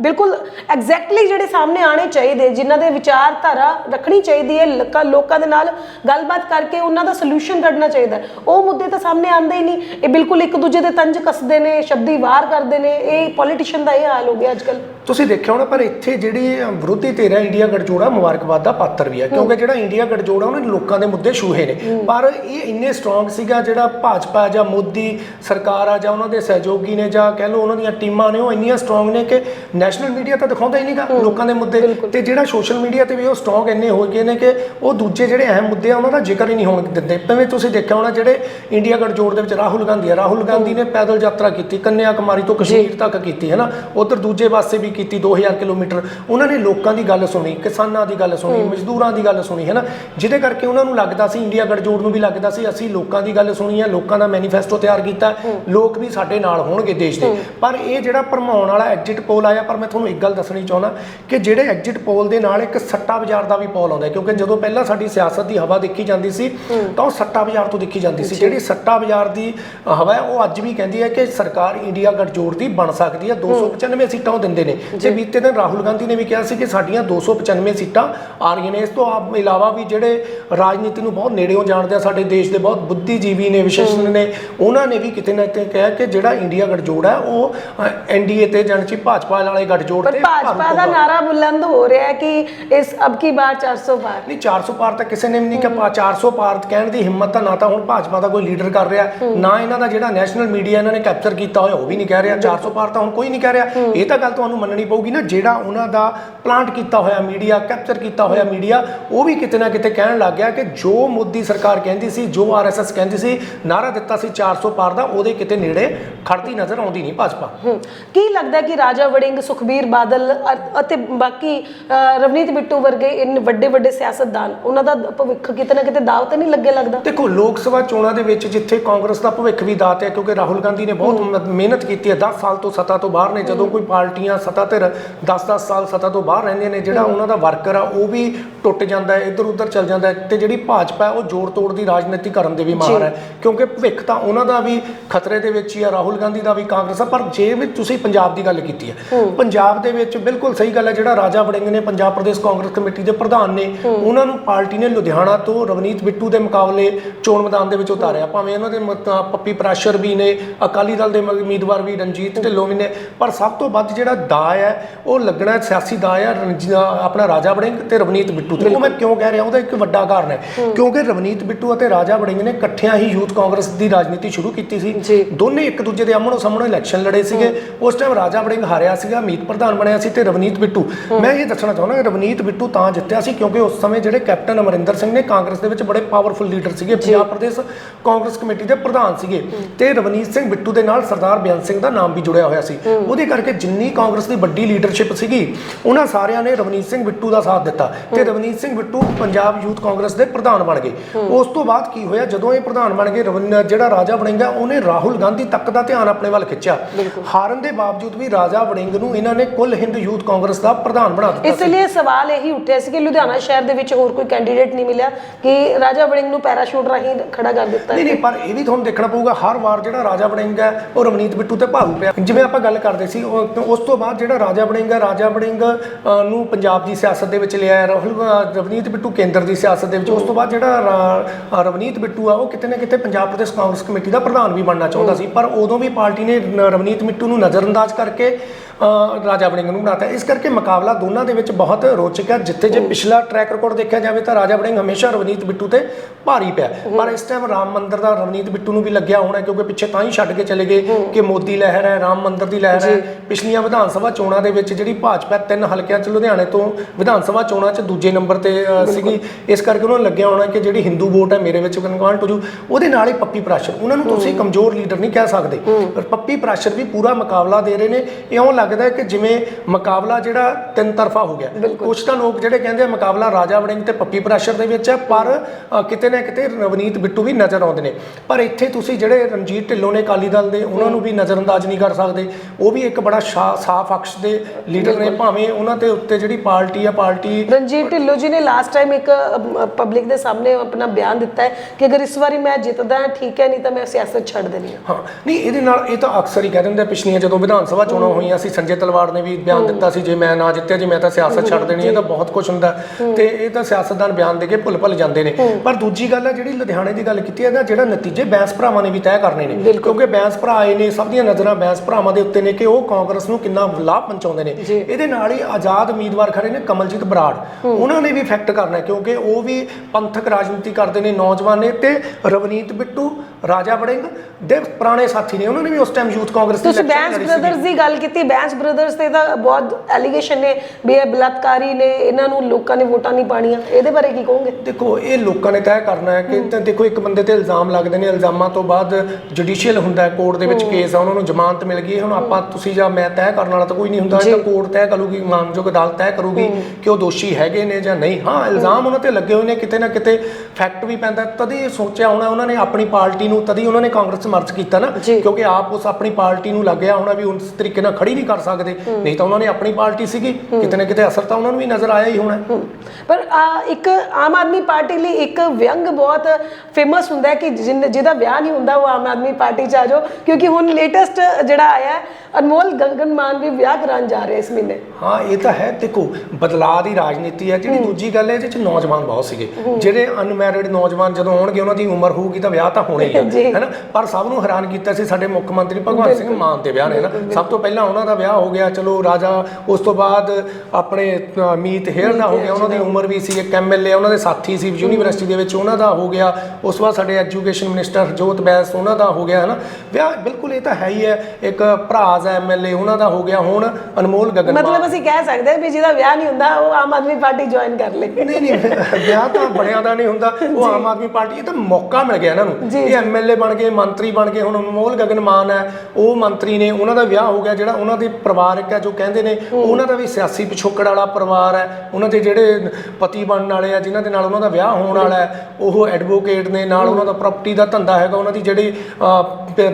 ਬਿਲਕੁਲ ਐਗਜ਼ੈਕਟਲੀ ਜਿਹੜੇ ਸਾਹਮਣੇ ਆਣੇ ਚਾਹੀਦੇ, ਜਿਨ੍ਹਾਂ ਦੇ ਵਿਚਾਰਧਾਰਾ ਰੱਖਣੀ ਚਾਹੀਦੀ ਹੈ, ਲੋਕਾਂ ਲੋਕਾਂ ਦੇ ਨਾਲ ਗੱਲਬਾਤ ਕਰਕੇ ਉਹਨਾਂ ਦਾ ਸੋਲੂਸ਼ਨ ਕੱਢਣਾ ਚਾਹੀਦਾ ਉਹ ਮੁੱਦੇ ਤਾਂ ਸਾਹਮਣੇ ਆਉਂਦੇ ਹੀ ਨਹੀਂ। ਇਹ ਬਿਲਕੁਲ ਇੱਕ ਦੂਜੇ ਦੇ ਤੰਜ ਕੱਸਦੇ ਨੇ, ਸ਼ਬਦੀ ਵਾਰ ਕਰਦੇ ਨੇ। ਇਹ ਪੋਲੀਟੀਸ਼ੀਅਨ ਦਾ ਇਹ ਹਾਲ ਹੋ ਗਿਆ ਅੱਜਕੱਲ ਤੁਸੀਂ ਦੇਖਿਆ ਹੋਣਾ ਪਰ ਇੱਥੇ ਜਿਹੜੀ ਵਿਰੋਧੀ ਧਿਰ ਹੈ ਇੰਡੀਆ ਗੱਠਜੋੜਾ ਮੁਬਾਰਕਬਾਦ ਦਾ ਪਾਤਰ ਵੀ ਹੈ। ਕਿਉਂਕਿ ਜਿਹੜਾ ਇੰਡੀਆ ਗੱਠਜੋੜਾ ਉਹਨਾਂ ਲੋਕਾਂ ਦੇ ਮੁੱਦੇ ਛੂਹੇ ਨੇ। ਪਰ ਇਹ ਇੰਨੇ ਸਟਰੋਂਗ ਸੀਗਾ ਜਿਹੜਾ ਭਾਜਪਾ ਜਾਂ ਮੋਦੀ ਸਰਕਾਰ ਆ ਜਾਂ ਉਹਨਾਂ ਦੇ ਸਹਿਯੋਗੀ ਨੇ ਜਾਂ ਕਹਿ ਲਓ ਉਹਨਾਂ ਦੀਆਂ ਟੀਮਾਂ ਨੇ ਉਹ ਇੰਨੀਆਂ ਸਟਰੋਂਗ ਨੇ ਕਿ ਨੈਸ਼ਨਲ ਮੀਡੀਆ ਤਾਂ ਦਿਖਾਉਂਦਾ ਹੀ ਨਹੀਂਗਾ ਲੋਕਾਂ ਦੇ ਮੁੱਦੇ। ਤੇ ਜਿਹੜਾ ਸੋਸ਼ਲ ਮੀਡੀਆ ਤੇ ਵੀ ਉਹ ਸਟਰੋਂਗ ਇੰਨੇ ਹੋ ਗਏ ਨੇ ਕਿ ਉਹ ਦੂਜੇ ਜਿਹੜੇ ਅਹਿਮ ਮੁੱਦੇ ਆ ਉਹਨਾਂ ਦਾ ਜ਼ਿਕਰ ਹੀ ਨਹੀਂ ਹੋਣ ਦਿੰਦੇ। ਭਾਵੇਂ ਤੁਸੀਂ ਦੇਖਿਆ ਹੋਣਾ ਜਿਹੜੇ ਇੰਡੀਆ ਗੱਠਜੋੜ ਦੇ ਵਿੱਚ ਰਾਹੁਲ ਗਾਂਧੀ ਆ ਰਾਹੁਲ ਗਾਂਧੀ ਨੇ ਪੈਦਲ ਯਾਤਰਾ ਕੀਤੀ ਕੰਨਿਆ ਕੁਮਾਰੀ ਤੋਂ ਕਸ਼ਮੀਰ ਤੱਕ ਕੀਤੀ ਹੈ ਨਾ ਉਧਰ ਦੂਜੇ ਪਾਸੇ ਵੀ ਕੀਤੀ 2000 ਕਿਲੋਮੀਟਰ ਉਹਨਾਂ ਨੇ ਲੋਕਾਂ ਦੀ ਗੱਲ ਸੁਣੀ ਕਿਸਾਨਾਂ ਦੀ ਗੱਲ ਸੁਣੀ ਮਜ਼ਦੂਰਾਂ ਦੀ ਗੱਲ ਸੁਣੀ ਹੈ ਨਾ ਜਿਹਦੇ ਕਰਕੇ ਉਹਨਾਂ ਨੂੰ ਲੱਗਦਾ ਸੀ ਇੰਡੀਆ ਗੱਠਜੋੜ ਨੂੰ ਵੀ ਲੱਗਦਾ ਸੀ ਅਸੀਂ ਲੋਕਾਂ ਦੀ ਗੱਲ ਸੁਣੀ ਹੈ ਲੋਕਾਂ ਦਾ ਮੈਨੀਫੈਸਟੋ ਤਿਆਰ ਕੀਤਾ ਲੋਕ ਵੀ ਸਾਡੇ ਨਾਲ ਹੋਣਗੇ ਦੇਸ਼ ਦੇ। ਪਰ ਇਹ ਜਿਹੜਾ ਭਰਮਾਉਣ ਵਾਲਾ ਐਗਜ਼ਿਟ ਪੋਲ ਆਇਆ ਪਰ ਮੈਂ ਤੁਹਾਨੂੰ ਇੱਕ ਗੱਲ ਦੱਸਣੀ ਚਾਹੁੰਦਾ ਕਿ ਜਿਹੜੇ ਐਗਜ਼ਿਟ ਪੋਲ ਦੇ ਨਾਲ ਇੱਕ ਸੱਟਾ ਬਾਜ਼ਾਰ ਦਾ ਵੀ ਪੋਲ ਆਉਂਦਾ ਕਿਉਂਕਿ ਜਦੋਂ ਪਹਿਲਾਂ ਸਾਡੀ ਸਿਆਸਤ ਦੀ ਹਵਾ ਦੇਖੀ ਜਾਂਦੀ ਸੀ ਤਾਂ ਉਹ ਸੱਟਾ ਬਾਜ਼ਾਰ ਤੋਂ ਦੇਖੀ ਜਾਂਦੀ ਸੀ। ਜਿਹੜੀ ਸੱਟਾ ਬਾਜ਼ਾਰ ਦੀ ਹਵਾ ਹੈ ਉਹ ਅੱਜ ਵੀ ਕਹਿੰਦੀ ਹੈ ਕਿ ਸਰਕਾਰ ਇੰਡੀਆ ਗੱਠਜੋੜ ਦੀ ਬਣ ਸਕਦੀ ਹੈ 295 ਸੀਟਾਂ ਉਹ ਦਿੰਦੇ ਨੇ। ਤੇ ਬੀਤੇ ਦਿਨ ਰਾਹੁਲ ਗਾਂਧੀ ਨੇ ਵੀ ਕਿਹਾ ਸੀ ਕਿ ਸਾਡੀਆਂ 295 ਸੀਟਾਂ ਆ ਰਹੀਆਂ ਨੇ ਇਸ ਤੋਂ ਆਪ- ਇਲਾਵਾ ਵੀ ਜਿਹੜੇ ਰਾਜਨੀਤੀ ਨੂੰ ਬਹੁਤ ਨੇੜਿਓਂ ਜਾਣਦੇ ਆ ਸਾਡੇ ਦੇਸ਼ ਦੇ ਬਹੁਤ ਬੁੱਧੀਜੀਵੀ ਨੇ ਵਿਸ਼ੇਸ਼ਣ ਨੇ ਉਹਨਾਂ ਨੇ ਵੀ ਕਿਤੇ ਨਾ ਕਿਤੇ ਕਿਹਾ ਕਿ ਜਿਹੜਾ ਇੰਡੀਆ ਗੱਠਜੋੜ ਹੈ ਉਹ ਐਨਡੀਏ ਤੇ ਜਾਣੀ ਭਾਜਪਾ ਵਾਲੇ ਗੱਠਜੋੜ ਤੇ ਭਾਜਪਾ ਦਾ। ਨਾਰਾ ਬੁਲੰਦ ਹੋ ਰਿਹਾ ਹੈ ਕਿ ਇਸ ਅਬ ਕੀ ਬਾਰ 400 ਪਾਰ। ਨਹੀਂ 400 ਪਾਰ ਤਾਂ ਕਿਸੇ ਨੇ ਵੀ ਨਹੀਂ ਕਿਹਾ 400 ਪਾਰ ਕਹਿਣ ਦੀ ਹਿੰਮਤ ਤਾਂ ਨਾ ਤਾਂ ਹੁਣ ਭਾਜਪਾ ਦਾ ਕੋਈ ਲੀਡਰ ਕਰ ਰਿਹਾ ਨਾ ਇਹਨਾਂ ਦਾ ਜਿਹੜਾ ਨੈਸ਼ਨਲ ਮੀਡੀਆ ਇਹਨਾਂ ਨੇ ਕੈਪਚਰ ਕੀਤਾ ਹੋਇਆ ਉਹ ਵੀ ਨਹੀਂ ਕਹਿ ਰਿਹਾ 400 ਪਾਰ ਤਾਂ ਹੁਣ ਕੋਈ ਨਹੀਂ ਕਹਿ ਰਿਹਾ। ਇਹ ਤਾਂ ਗੱਲ ਤੁਹਾਨੂੰ ਮੰਨਣੀ ਪਊਗੀ ਨਾ ਜਿਹੜਾ ਉਹਨਾਂ ਦਾ ਪਲਾਂਟ ਕੀਤਾ ਹੋਇਆ ਮੀਡੀਆ ਕੈਪਚਰ ਕੀਤਾ ਹੋਇਆ ਮੀਡੀਆ ਉਹ ਵੀ ਕਿਤੇ ਨਾ ਕਿਤੇ ਕਹਿਣ ਲੱਗ ਗਿਆ ਕਿ ਜੋ ਮੋਦੀ ਸਰਕਾਰ ਕਹਿੰਦੀ ਸੀ ਜੋ ਆਰਐਸਐਸ ਕਹਿੰਦੀ ਸੀ ਨਾਰਾ ਦਿੱਤਾ ਸੀ 400 ਪਾਰ ਦਾ ਉਹਦੇ ਕਿਤੇ ਨੇੜੇ ਖੜਦੀ ਨਜ਼ਰ ਆਉਂਦੀ ਨਹੀਂ ਭਾਜਪਾ। ਕੀ ਲੱਗਦਾ ਕਿ ਰਾਜਾ ਵੜਿੰਗ ਸੁਖਬੀਰ ਬਾਦਲ ਅਤੇ ਬਾਕੀ ਰਵਨੀਤ ਬਿੱਟੂ ਵਰਗੇ ਇਨ ਵੱਡੇ ਵੱਡੇ ਸਿਆਸਤਦਾਨ ਉਹਨਾਂ ਦਾ ਭਵਿੱਖ ਕਿਤੇ ਨਾ ਕਿਤੇ ਦਾਅ ਤੇ ਨਹੀਂ ਲੱਗੇ ਲੱਗਦਾ? ਦੇਖੋ ਲੋਕ ਸਭਾ ਚੋਣਾਂ ਦੇ ਵਿੱਚ ਜਿੱਥੇ ਕਾਂਗਰਸ ਦਾ ਭਵਿੱਖ ਵੀ ਦਾਤ ਹੈ ਕਿਉਂਕਿ ਰਾਹੁਲ ਗਾਂਧੀ ਨੇ ਬਹੁਤ ਮਿਹਨਤ ਕੀਤੀ ਹੈ 10 ਸਾਲ ਤੋਂ ਸੱਤਾ ਤੋਂ ਬਾਹਰ ਨੇ ਜਦੋਂ ਕੋਈ ਪਾਰਟੀਆਂ ਸੱਤਾ ਧਿਰ 10-10 ਸਾਲ ਸੱਤਾ ਤੋਂ ਬਾਹਰ ਰਹਿੰਦੀਆਂ ਨੇ ਜਿਹੜਾ ਉਹਨਾਂ ਦਾ ਵਰਕਰ ਆ ਉਹ ਵੀ ਟੁੱਟ ਜਾਂਦਾ ਹੈ ਇੱਧਰ ਉੱਧਰ ਚੱਲ ਜਾਂਦਾ ਹੈ ਤੇ ਜਿਹੜੀ ਭਾਜਪਾ ਹੈ ਉਹ ਜੋੜ ਤੋੜ ਦੀ ਰਾਜਨੀਤੀ ਕਰਨ ਦੇ ਵੀ ਮਾਹਰ ਹੈ। ਕਿਉਂਕਿ ਭਵਿੱਖ ਤਾਂ ਉਹਨਾਂ ਦਾ ਵੀ ਖਤਰੇ ਦੇ ਵਿੱਚ ਹੀ ਆ ਰਾਹੁਲ ਗਾਂਧੀ ਦਾ ਵੀ ਕਾਂਗਰਸ ਆ ਪਰ ਜੇ ਵੀ ਤੁਸੀਂ ਪੰਜਾਬ ਦੀ ਗੱਲ ਕੀਤੀ ਹੈ ਪੰਜਾਬ ਦੇ ਵਿੱਚ ਬਿਲਕੁਲ ਸਹੀ ਗੱਲ ਹੈ ਜਿਹੜਾ ਰਾਜਾ ਵੜਿੰਗ ਨੇ ਪੰਜਾਬ ਪ੍ਰਦੇਸ਼ ਕਾਂਗਰਸ ਕਮੇਟੀ ਦੇ ਪ੍ਰਧਾਨ ਨੇ ਉਹਨਾਂ ਨੂੰ ਪਾਰਟੀ ਨੇ ਲੁਧਿਆਣਾ ਤੋਂ ਰਵਨੀਤ ਬਿੱਟੂ ਦੇ ਮੁਕਾਬਲੇ ਚੋਣ ਮੈਦਾਨ ਦੇ ਵਿੱਚ ਉਤਾਰਿਆ। ਭਾਵੇਂ ਉਹਨਾਂ ਦੇ ਪੱਪੀ ਪ੍ਰਾਸ਼ਰ ਵੀ ਨੇ ਅਕਾਲੀ ਦਲ ਦੇ ਉਮੀਦਵਾਰ ਵੀ ਰਣਜੀਤ ਢਿੱਲੋਂ ਵੀ ਨੇ ਪਰ ਸਭ ਤੋਂ ਵੱਧ ਜਿਹੜਾ ਦਾ ਹੈ ਉਹ ਲੱਗਣਾ ਸਿਆਸੀ ਦਾ ਹੈ ਰਣਜੀ- ਆਪਣਾ ਰਾਜਾ ਵੜਿੰਗ ਤੇ ਰਵਨੀਤ ਬਿੱਟੂ ਤੇ। ਉਹ ਮੈਂ ਕਿਉਂ ਕਹਿ ਰਿਹਾ ਉਹਦਾ ਇੱਕ ਵੱਡਾ ਕਾਰਨ ਹੈ। ਕਿਉਂਕਿ ਰਵਨੀਤ ਬਿੱਟੂ ਅਤੇ ਰਾਜਾ ਵੜਿੰਗ ਨੇ ਇਕੱਠਿਆਂ ਹੀ ਯੂਥ ਕਾਂਗਰਸ ਦੀ ਰਾਜਨੀਤੀ ਸ਼ੁਰੂ ਕੀਤੀ। ਸੀ। ਦੋਨੇ ਇੱਕ ਦੂਜੇ ਦੇ ਆਮਣੋ ਸਾਹਮਣੇ ਇਲੈਕਸ਼ਨ ਲੜੇ ਸੀਗੇ। ਉਸ ਟਾਈਮ ਰਾਜਾ ਵੜਿੰਗ ਹਾਰਿਆ ਸੀਗਾ ਮੀਤ ਪ੍ਰਧਾਨ ਬਣਿਆ ਸੀ ਤੇ ਰਵਨੀਤ ਬਿੱਟੂ। ਮੈਂ ਇਹ ਦੱਸਣਾ ਚਾਹੁੰਦਾ ਕਿ ਰਵਨੀਤ ਬਿੱਟੂ ਤਾਂ ਜਿੱਤਿਆ ਸੀ ਕਿਉਂਕਿ ਉਸ ਸਮੇਂ ਜਿਹੜੇ ਕੈਪਟਨ ਅਮਰਿੰਦਰ ਸਿੰਘ ਨੇ ਕਾਂਗਰਸ ਦੇ ਵਿੱਚ ਬੜੇ ਪਾਵਰਫੁਲ ਲੀਡਰ ਸੀਗੇ। ਪੰਜਾਬ ਪ੍ਰਦੇਸ਼ ਕਾਂਗਰਸ ਕਮੇਟੀ ਦੇ ਪ੍ਰਧਾਨ ਸੀਗੇ। ਤੇ ਰਵਨੀਤ ਸਿੰਘ ਬਿੱਟੂ ਦੇ ਨਾਲ ਸਰਦਾਰ ਬਿਆਨ ਸਿੰਘ ਦਾ ਨਾਮ ਵੀ ਜੁੜਿਆ ਹੋਇਆ ਸੀ। ਉਹਦੇ ਕਰਕੇ ਜਿੰਨੀ ਕਾਂਗਰਸ ਦੀ ਵੱਡੀ ਲੀਡਰਸ਼ਿਪ ਸੀਗੀ। ਉਹਨਾਂ ਸਾਰਿਆਂ ਨੇ ਰਵਨੀਤ ਸਿੰਘ ਬਿੱਟੂ ਦਾ ਸਾਥ ਦਿੱਤਾ ਤੇ ਰਵਨੀਤ ਸਿੰਘ ਬਿੱਟੂ ਪੰਜਾਬ ਯੂਥ ਕਾਂਗਰਸ ਦੇ ਪ੍ਰਧਾਨ ਬਣ ਗਏ। ਉਸ ਤੋਂ ਬਾਅਦ ਕੀ ਹੋਇਆ? ਜਦੋਂ ਇਹ ਪ੍ਰਧਾਨ ਬਣ ਗਏ ਰਵਨ- ਜਿਹੜਾ ਰਾਜਾ ਵੜਿੰਗ ਉਹਨੇ ਰਾਹੁਲ ਗਾਂਧੀ ਤੱਕ ਦਾ ਧਿਆਨ ਆਪਣੇ ਵੱਲ ਖਿੱਚਿਆ। ਹਾਰਨ ਦੇ ਬਾਵਜੂਦ ਵੀ ਰਾਜਾ ਵੜਿੰਗ ਨੂੰ ਇਹਨਾਂ ਨੇ ਕੁੱਲ ਹਿੰਦ ਯੂਥ ਕਾਂਗਰਸ ਦਾ ਪ੍ਰਧਾਨ ਬਣਾ ਦਿੱਤਾ ਇਸ ਲਈ ਸਵਾਲ ਇਹੀ ਉੱਠਿਆ ਸੀ ਕਿ ਲੁਧਿਆਣਾ ਸ਼ਹਿਰ ਦੇ ਵਿੱਚ ਹੋਰ ਕੋਈ ਕੈਂਡੀਡੇਟ ਨਹੀਂ ਮਿਲਿਆ ਕਿ ਰਾਜਾ ਵੜਿੰਗ ਨੂੰ ਪੈਰਾਸ਼ੂਟ ਰਾਹੀਂ ਖੜਾ ਕਰ ਦਿੱਤਾ ਨਹੀਂ ਨਹੀਂ ਪਰ ਇਹ ਵੀ ਤੁਹਾਨੂੰ ਦੇਖਣਾ ਪਊਗਾ ਹਰ ਵਾਰ ਜਿਹੜਾ ਰਾਜਾ ਵੜਿੰਗ ਹੈ ਉਹ ਰਵਨੀਤ ਬਿੱਟੂ ਤੇ ਭਾਰੂ ਪਿਆ। ਜਿਵੇਂ ਆਪਾਂ ਗੱਲ ਕਰਦੇ ਸੀ ਉਸ ਤੋਂ ਬਾਅਦ ਜਿਹੜਾ ਰਾਜਾ ਹੈ ਰਾਜਾ ਅ, ਨੂੰ ਪੰਜਾਬ ਦੀ ਸਿਆਸਤ ਦੇ ਵਿੱਚ ਲਿਆਇਆ ਰਾਹੁਲ ਰਵਨੀਤ ਬਿੱਟੂ ਕੇਂਦਰ ਦੀ ਸਿਆਸਤ ਦੇ ਵਿੱਚ ਉਸ ਤੋਂ ਬਾਅਦ ਜਿਹੜਾ ਰਵਨੀਤ ਬਿੱਟੂ ਆ ਉਹ ਕਿਤੇ ਨਾ ਕਿਤੇ ਪੰਜਾਬ ਪ੍ਰਦੇਸ਼ ਕਾਂਗਰਸ ਕਮੇਟੀ ਦਾ ਪ੍ਰਧਾਨ ਵੀ ਬਣਨਾ ਚਾਹੁੰਦਾ ਸੀ। ਪਰ ਉਦੋਂ ਵੀ ਪਾਰਟੀ ਨੇ ਰਵਨੀਤ ਬਿੱਟੂ ਨੂੰ ਨਜ਼ਰਅੰਦਾਜ਼ ਕਰਕੇ ਰਾਜਾ ਵੜਿੰਗ ਨੂੰ ਬਣਾਤਾ। ਇਸ ਕਰਕੇ ਮੁਕਾਬਲਾ ਦੋਨਾਂ ਦੇ ਵਿੱਚ ਬਹੁਤ ਰੋਚਕ ਹੈ ਜਿੱਥੇ ਜੇ ਪਿਛਲਾ ਟਰੈਕ ਰਿਕਾਰਡ ਦੇਖਿਆ ਜਾਵੇ ਤਾਂ ਰਾਜਾ ਵੜਿੰਗ ਹਮੇਸ਼ਾ ਰਵਨੀਤ ਬਿੱਟੂ ਤੇ ਭਾਰੀ ਪਿਆ। ਪਰ ਇਸ ਟਾਈਮ ਰਾਮ ਮੰਦਿਰ ਦਾ ਰਵਨੀਤ ਬਿੱਟੂ ਨੂੰ ਵੀ ਲੱਗਿਆ ਹੋਣਾ ਕਿਉਂਕਿ ਪਿੱਛੇ ਤਾਂ ਹੀ ਛੱਡ ਕੇ ਚਲੇ ਗਏ ਕਿ ਮੋਦੀ ਲਹਿਰ ਹੈ ਰਾਮ ਮੰਦਿਰ ਦੀ ਲਹਿਰ ਹੈ। ਪਿਛਲੀਆਂ ਵਿਧਾਨ ਸਭਾ ਚੋਣਾਂ ਦੇ ਵਿੱਚ ਜਿਹੜੀ ਭਾਜਪਾ ਤਿੰਨ ਹਲਕਿਆਂ ਚ ਲੁਧਿਆਣੇ ਤੋਂ ਵਿਧਾਨ ਸਭਾ ਚੋਣਾਂ ਚ ਦੂਜੇ ਨੰਬਰ ਤੇ ਅ, ਸੀਗੀ। ਇਸ ਕਰਕੇ ਉਹਨਾਂ ਨੂੰ ਲੱਗਿਆ ਹੋਣਾ ਕਿ ਜਿਹੜੀ ਹਿੰਦੂ ਵੋਟ ਹੈ ਮੇਰੇ ਵਿੱਚ ਕਨਵਰਟ ਹੋ ਜੂ। ਉਹਦੇ ਨਾਲ ਹੀ ਪੱਪੀ ਪ੍ਰਾਸ਼ਰ। ਉਹਨਾਂ ਨੂੰ ਤੁਸੀਂ ਕਮਜ਼ੋਰ ਲੀਡਰ ਨਹੀਂ ਕਹਿ ਸਕਦੇ। ਪਰ ਪੱਪੀ ਪ੍ਰਾਸ਼ਰ ਵੀ ਪੂਰਾ ਮੁਕਾਬਲਾ ਦੇ ਰਹੇ ਨੇ। ਇਉਂ ਲੱਗਦਾ ਹੈ ਕਿ ਜਿਵੇਂ ਮੁਕਾਬਲਾ ਜਿਹੜਾ ਤਿੰਨ ਤਰਫਾ ਹੋ ਗਿਆ। ਕੁਝ ਤਾਂ ਲੋਕ ਜਿਹੜੇ ਕਹਿੰਦੇ ਆ ਮੁਕਾਬਲਾ ਰਾਜਾ ਵੜਿੰਗ ਤੇ ਪੱਪੀ ਪ੍ਰਾਸ਼ਰ ਦੇ ਵਿੱਚ ਹੈ ਪਰ ਅ, ਕਿਤੇ ਨਾ ਕਿਤੇ ਰਵਨੀਤ ਬਿੱਟੂ ਵੀ ਨਜ਼ਰ ਆਉਂਦੇ ਨੇ। ਪਰ ਇੱਥੇ ਤੁਸੀਂ ਜਿਹੜੇ ਰਣਜੀਤ ਢਿੱਲੋਂ ਨੇ ਅਕਾਲੀ ਦਲ ਦੇ ਉਹਨਾਂ ਨੂੰ ਵੀ ਨਜ਼ਰਅੰਦਾਜ਼ ਨਹੀਂ ਕਰ ਸਕਦੇ। ਉਹ ਵੀ ਇੱਕ ਬੜਾ ਸ਼ਾ- ਸਾਫ਼ ਅਕਸ਼ ਦੇ ਲੀਡਰ ਨੇ ਭਾਵੇਂ ਉਹਨਾਂ ਦੇ ਉੱਤੇ ਜਿਹੜੀ ਪਾਰਟੀ ਆ ਪਾਰਟੀ ਰਣਜੀਤ ਢਿੱਲੋਂ ਜੀ ਨੇ ਲਾਸਟ ਟਾਈਮ ਇੱਕ ਪਬਲਿਕ ਦੇ ਸਾਹਮਣੇ ਆਪਣਾ ਬਿਆਨ ਦਿੱਤਾ ਹੈ ਕਿ ਅਗਰ ਇਸ ਵਾਰੀ ਮੈਂ ਜਿੱਤਦਾ ਹਾਂ ਠੀਕ ਹੈ ਨਹੀਂ ਤਾਂ ਮੈਂ ਸਿਆਸਤ ਛੱਡ ਦੇਣੀ ਹੈ। ਹਾਂ ਨਹੀਂ ਇਹਦੇ ਨਾਲ ਇਹ ਤਾਂ ਅਕਸਰ ਹੀ ਕਹਿ ਦਿੰਦੇ ਪਿਛਲੀਆਂ ਜਦੋਂ ਵਿਧਾਨ ਸਭਾ ਚੋਣਾਂ ਹੋਈਆਂ ਸੀ ਸੰਜੇ ਤਲਵਾਰ ਨੇ ਵੀ ਬਿਆਨ ਦਿੱਤਾ ਸੀ ਜੇ ਮੈਂ ਨਾ ਜਿੱਤਿਆ ਜੀ ਮੈਂ ਤਾਂ ਸਿਆਸਤ ਛੱਡ ਦੇਣੀ ਇਹ ਤਾਂ ਬਹੁਤ ਕੁਝ ਹੁੰਦਾ ਤੇ ਇਹ ਤਾਂ ਸਿਆਸਤਦਾਨ ਬਿਆਨ ਦੇ ਕੇ ਭੁੱਲ ਭੁੱਲ ਜਾਂਦੇ ਨੇ। ਪਰ ਦੂਜੀ ਗੱਲ ਹੈ ਜਿਹੜੀ ਲੁਧਿਆਣੇ ਦੀ ਗੱਲ ਕੀਤੀ ਹੈ ਇਹਦਾ ਜਿਹੜਾ ਨਤੀਜੇ ਬੈਂਸ ਭਰਾਵਾਂ ਨੇ ਵੀ ਤੈਅ ਕਰਨੇ ਨੇ। ਕਿਉਂਕਿ ਬੈਂਸ ਭਰਾ ਆਏ ਨੇ ਸਭ ਦੀਆਂ ਨਜ਼ਰਾਂ ਬੈਂਸ ਭਰਾਵਾਂ ਦੇ ਉੱਤੇ ਨੇ ਕਿ ਉਹ ਕਾਂਗਰਸ ਨੂੰ ਕਿੰਨਾ ਲਾਭ ਪਹੁੰਚਾਉਂਦੇ ਨੇ। ਇਹਦੇ ਨਾਲ ਹੀ ਆਜ਼ਾਦ ਉਮੀਦਵਾਰ ਖੜੇ ਨੇ ਕਮਲਜੀਤ ਬਰਾੜ। ਉਹਨਾਂ ਨੇ ਵੀ ਇਫੈਕਟ ਕਰਨਾ ਕਿਉਂਕਿ ਉਹ ਵੀ ਪੰਥਕ ਰਾਜਨੀਤੀ ਕਰਦੇ ਨੇ ਨੌਜਵਾਨ ਨੇ ਤੇ ਰਵਨੀਤ ਬਿੱਟੂ ਰਾਜਾ ਵੜਿੰਗ ਦੇ ਪੁਰਾਣੇ ਸਾਥੀ ਨੇ ਉਹਨਾਂ ਨੇ ਵੀ ਉਸ ਟਾਈਮ ਯੂਥ ਕਾਂਗਰਸ ਦੀ ਤੁਸੀਂ ਬੈਂਸ। ਬ੍ਰਦਰਸ ਦੀ ਗੱਲ ਕੀਤੀ ਬੈਂਸ ਬ੍ਰਦਰਸ ਤੇ ਤਾਂ ਬਹੁਤ ਐਲੀਗੇਸ਼ਨ ਨੇ ਵੀ ਇਹ ਬਲਾਤਕਾਰੀ ਨੇ ਇਹਨਾਂ ਨੂੰ ਲੋਕਾਂ ਨੇ ਵੋਟਾਂ ਨਹੀਂ ਪਾਣੀਆਂ ਇਹਦੇ ਬਾਰੇ ਕੀ ਕਹੋਗੇ? ਦੇਖੋ ਇਹ ਲੋਕਾਂ ਨੇ ਤੈਅ ਕਰਨਾ ਹੈ ਕਿ ਤਾਂ ਦੇਖੋ ਇੱਕ ਬੰਦੇ ਤੇ ਇਲਜ਼ਾਮ ਲੱਗਦੇ ਨੇ ਇਲਜ਼ਾਮਾਂ ਤੋਂ ਬਾਅਦ ਜੁਡੀਸ਼ੀਅਲ ਹੁੰਦਾ ਹੈ ਕੋਰਟ ਦੇ ਵਿੱਚ ਕੇਸ ਆ ਉਹਨਾਂ ਨੂੰ ਜ਼ਮਾਨਤ ਮਿਲ ਗਈ ਹੁਣ ਆਪਾਂ ਤੁਸੀਂ ਜਾਂ ਮੈਂ ਤੈਅ ਕਰਨ ਵਾਲਾ ਤਾਂ ਕੋਈ ਨਹੀਂ ਹੁੰਦਾ ਇਹ ਤਾਂ ਕੋਰਟ ਤੈਅ ਕਰੂਗੀ ਮਾਨਯੋਗ ਅਦਾਲਤ ਤੈਅ ਕਰੂਗੀ ਕਿ ਉਹ ਦੋਸ਼ੀ ਹੈਗੇ ਨੇ ਜਾਂ ਨਹੀਂ। ਹਾਂ ਇਲਜ਼ਾਮ ਉਹਨਾਂ ਤੇ ਲੱਗੇ ਹੋਏ ਨੇ ਕਿਤੇ ਨਾ ਕਿਤੇ ਫੈਕਟ ਵੀ ਪੈਂਦਾ ਤਦੇ ਸੋਚਿਆ ਹੋਣਾ ਉਹਨਾਂ ਨੇ ਆਪਣੀ ਪਾਰਟੀ ਨੂੰ ਤਦੇ ਉਹਨਾਂ ਨੇ ਕਾਂਗਰਸ 'ਚ ਮਰਜ ਕੀਤਾ ਨਾ। ਕਿਉਂਕਿ ਆਪ ਉਸ ਆਪਣੀ ਪਾਰਟੀ ਨੂੰ ਲੱਗਿਆ ਹੋਣਾ ਵੀ ਉਸ ਤਰੀਕੇ ਨਾਲ ਖੜੀ ਨਹੀਂ ਕਰ ਸਕਦੇ। ਨਹੀਂ ਤਾਂ ਉਹਨਾਂ ਨੇ ਆਪਣੀ ਪਾਰਟੀ ਸੀਗੀ ਕਿਤੇ ਨਾ ਕਿਤੇ ਅਸਰ ਤਾਂ ਉਹਨਾਂ ਨੂੰ ਵੀ ਨਜ਼ਰ ਆਇਆ ਹੀ ਹੋਣਾ। ਪਰ ਆ, ਇੱਕ ਆਮ ਆਦਮੀ ਪਾਰਟੀ ਲਈ ਇੱਕ ਵਿਅੰਗ ਬਹੁਤ ਫੇਮਸ ਹੁੰਦਾ ਹੈ ਕਿ ਜਿਹਦਾ ਵਿਆਹ ਨਹੀਂ ਹੁੰਦਾ ਉਹ ਆਮ ਆਦਮੀ ਪਾਰਟੀ ਚ ਆ ਜਾਓ ਕਿਉਂਕਿ ਹੁਣ ਲੇਟੈਸਟ ਜਿਹੜਾ ਆਇਆ ਹੈ ਅਨਮੋਲ ਗਗਨ ਮਾਨ ਵੀ ਵਿਆਹ ਕਰਾਉਣ ਜਾ ਰਹੇ ਇਸ ਮਹੀਨੇ। ਹਾਂ ਇਹ ਤਾਂ ਹੈ ਦੇਖੋ ਬਦਲਾਅ ਦੀ ਰਾਜਨੀਤੀ ਹੈ ਜਿਹੜੀ ਦੂਜੀ ਗੱਲ ਹੈ ਇਹਦੇ ਚ ਨੌਜਵਾਨ ਬਹੁਤ ਸੀਗੇ। ਜਿਹੜੇ ਅਨਮੈਰਿਡ ਨੌਜਵਾਨ ਜਦੋਂ ਹੋਣਗੇ ਉਹਨਾਂ ਦੀ ਉਮਰ ਹੋਊਗੀ ਤਾਂ ਵਿਆਹ ਤਾਂ ਹੋਣਾ ਹੀ। ਹੈ ਹੈਨਾ ਪਰ ਸਭ ਨੂੰ ਹੈਰਾਨ ਕੀਤਾ ਸੀ ਸਾਡੇ ਮੁੱਖ ਮੰਤਰੀ ਭਗਵੰਤ ਸਿੰਘ ਮਾਨ ਦੇ ਵਿਆਹ ਨੇ ਨਾ। ਸਭ ਤੋਂ ਪਹਿਲਾਂ ਉਹਨਾਂ ਦਾ ਵਿਆਹ ਹੋ ਗਿਆ। ਚਲੋ ਰਾਜਾ ਉਸ ਤੋਂ ਬਾਅਦ ਆਪਣੇ ਮੀਤ ਹੇਅਰ ਦਾ ਹੋ ਗਿਆ। ਉਹਨਾਂ ਦੀ ਉਮਰ ਵੀ ਸੀ ਇੱਕ ਐਮਐਲਏ ਉਹਨਾਂ ਦੇ ਸਾਥੀ ਸੀ ਯੂਨੀਵਰਸਿਟੀ ਦੇ ਵਿੱਚ। ਉਹਨਾਂ ਦਾ ਹੋ ਗਿਆ। ਉਸ ਤੋਂ ਬਾਅਦ ਸਾਡੇ ਐਜੂਕੇਸ਼ਨ ਮਿਨਿਸਟਰ ਹਰਜੋਤ ਬੈਂਸ ਉਹਨਾਂ ਦਾ ਹੋ ਗਿਆ ਹੈਨਾ ਵਿਆਹ ਬਿਲਕੁਲ ਇਹ ਤਾਂ ਹੈ ਹੀ ਹੈ। ਇੱਕ ਭਰਾਜ਼ ਐਮਐਲਏ ਉਹਨਾਂ ਦਾ ਹੋ ਗਿਆ ਹੁਣ ਅਨਮੋਲ ਗਗਨ ਮਤਲਬ ਅਸੀਂ ਕਹਿ ਸਕਦੇ ਹਾਂ ਵੀ ਜਿਹਦਾ ਵਿਆਹ ਨਹੀਂ ਹੁੰਦਾ ਉਹ ਆਮ ਆਦਮੀ ਪਾਰਟੀ ਜੁਆਇਨ ਕਰ ਲੇ। ਨਹੀਂ ਨਹੀਂ ਵਿਆਹ ਤਾਂ ਬੜਿਆਂ ਦਾ ਨਹੀਂ ਹੁੰਦਾ। ਉਹ ਆਮ ਆਦਮੀ ਪਾਰਟੀ ਇਹ ਤਾਂ ਮੌਕਾ ਮਿਲ ਗਿਆ ਇਹਨਾਂ ਨੂੰ। ਇਹ ਐਮਐਲਏ ਬਣ ਗਏ ਮੰਤਰੀ ਬਣ ਗਏ ਹੁਣ ਅਨਮੋਲ ਗਗਨ ਮਾਨ ਹੈ ਉਹ ਮੰਤਰੀ ਨੇ ਉਹਨਾਂ ਦਾ ਵਿਆਹ ਹੋ ਗਿਆ ਜਿਹੜਾ ਉਹਨਾਂ ਦੇ ਪਰਿਵਾਰਕ ਹੈ ਜੋ ਕਹਿੰਦੇ ਨੇ ਉਹਨਾਂ ਦਾ ਵੀ ਸਿਆਸੀ ਪਿਛੋਕੜ ਵਾਲਾ ਪਰਿਵਾਰ ਹੈ ਉਹਨਾਂ ਦੇ ਜਿਹੜੇ ਪਤੀ ਬਣਨ ਵਾਲੇ ਆ ਜਿਨ੍ਹਾਂ ਦੇ ਨਾਲ ਉਹਨਾਂ ਦਾ ਵਿਆਹ ਹੋਣ ਵਾਲਾ ਹੈ ਉਹ ਐਡਵੋਕੇਟ ਨੇ ਨਾਲ ਉਹਨਾਂ ਦਾ ਪ੍ਰਾਪਰਟੀ ਦਾ ਧੰਦਾ ਹੈਗਾ ਉਹਨਾਂ ਦੀ ਜਿਹੜੀ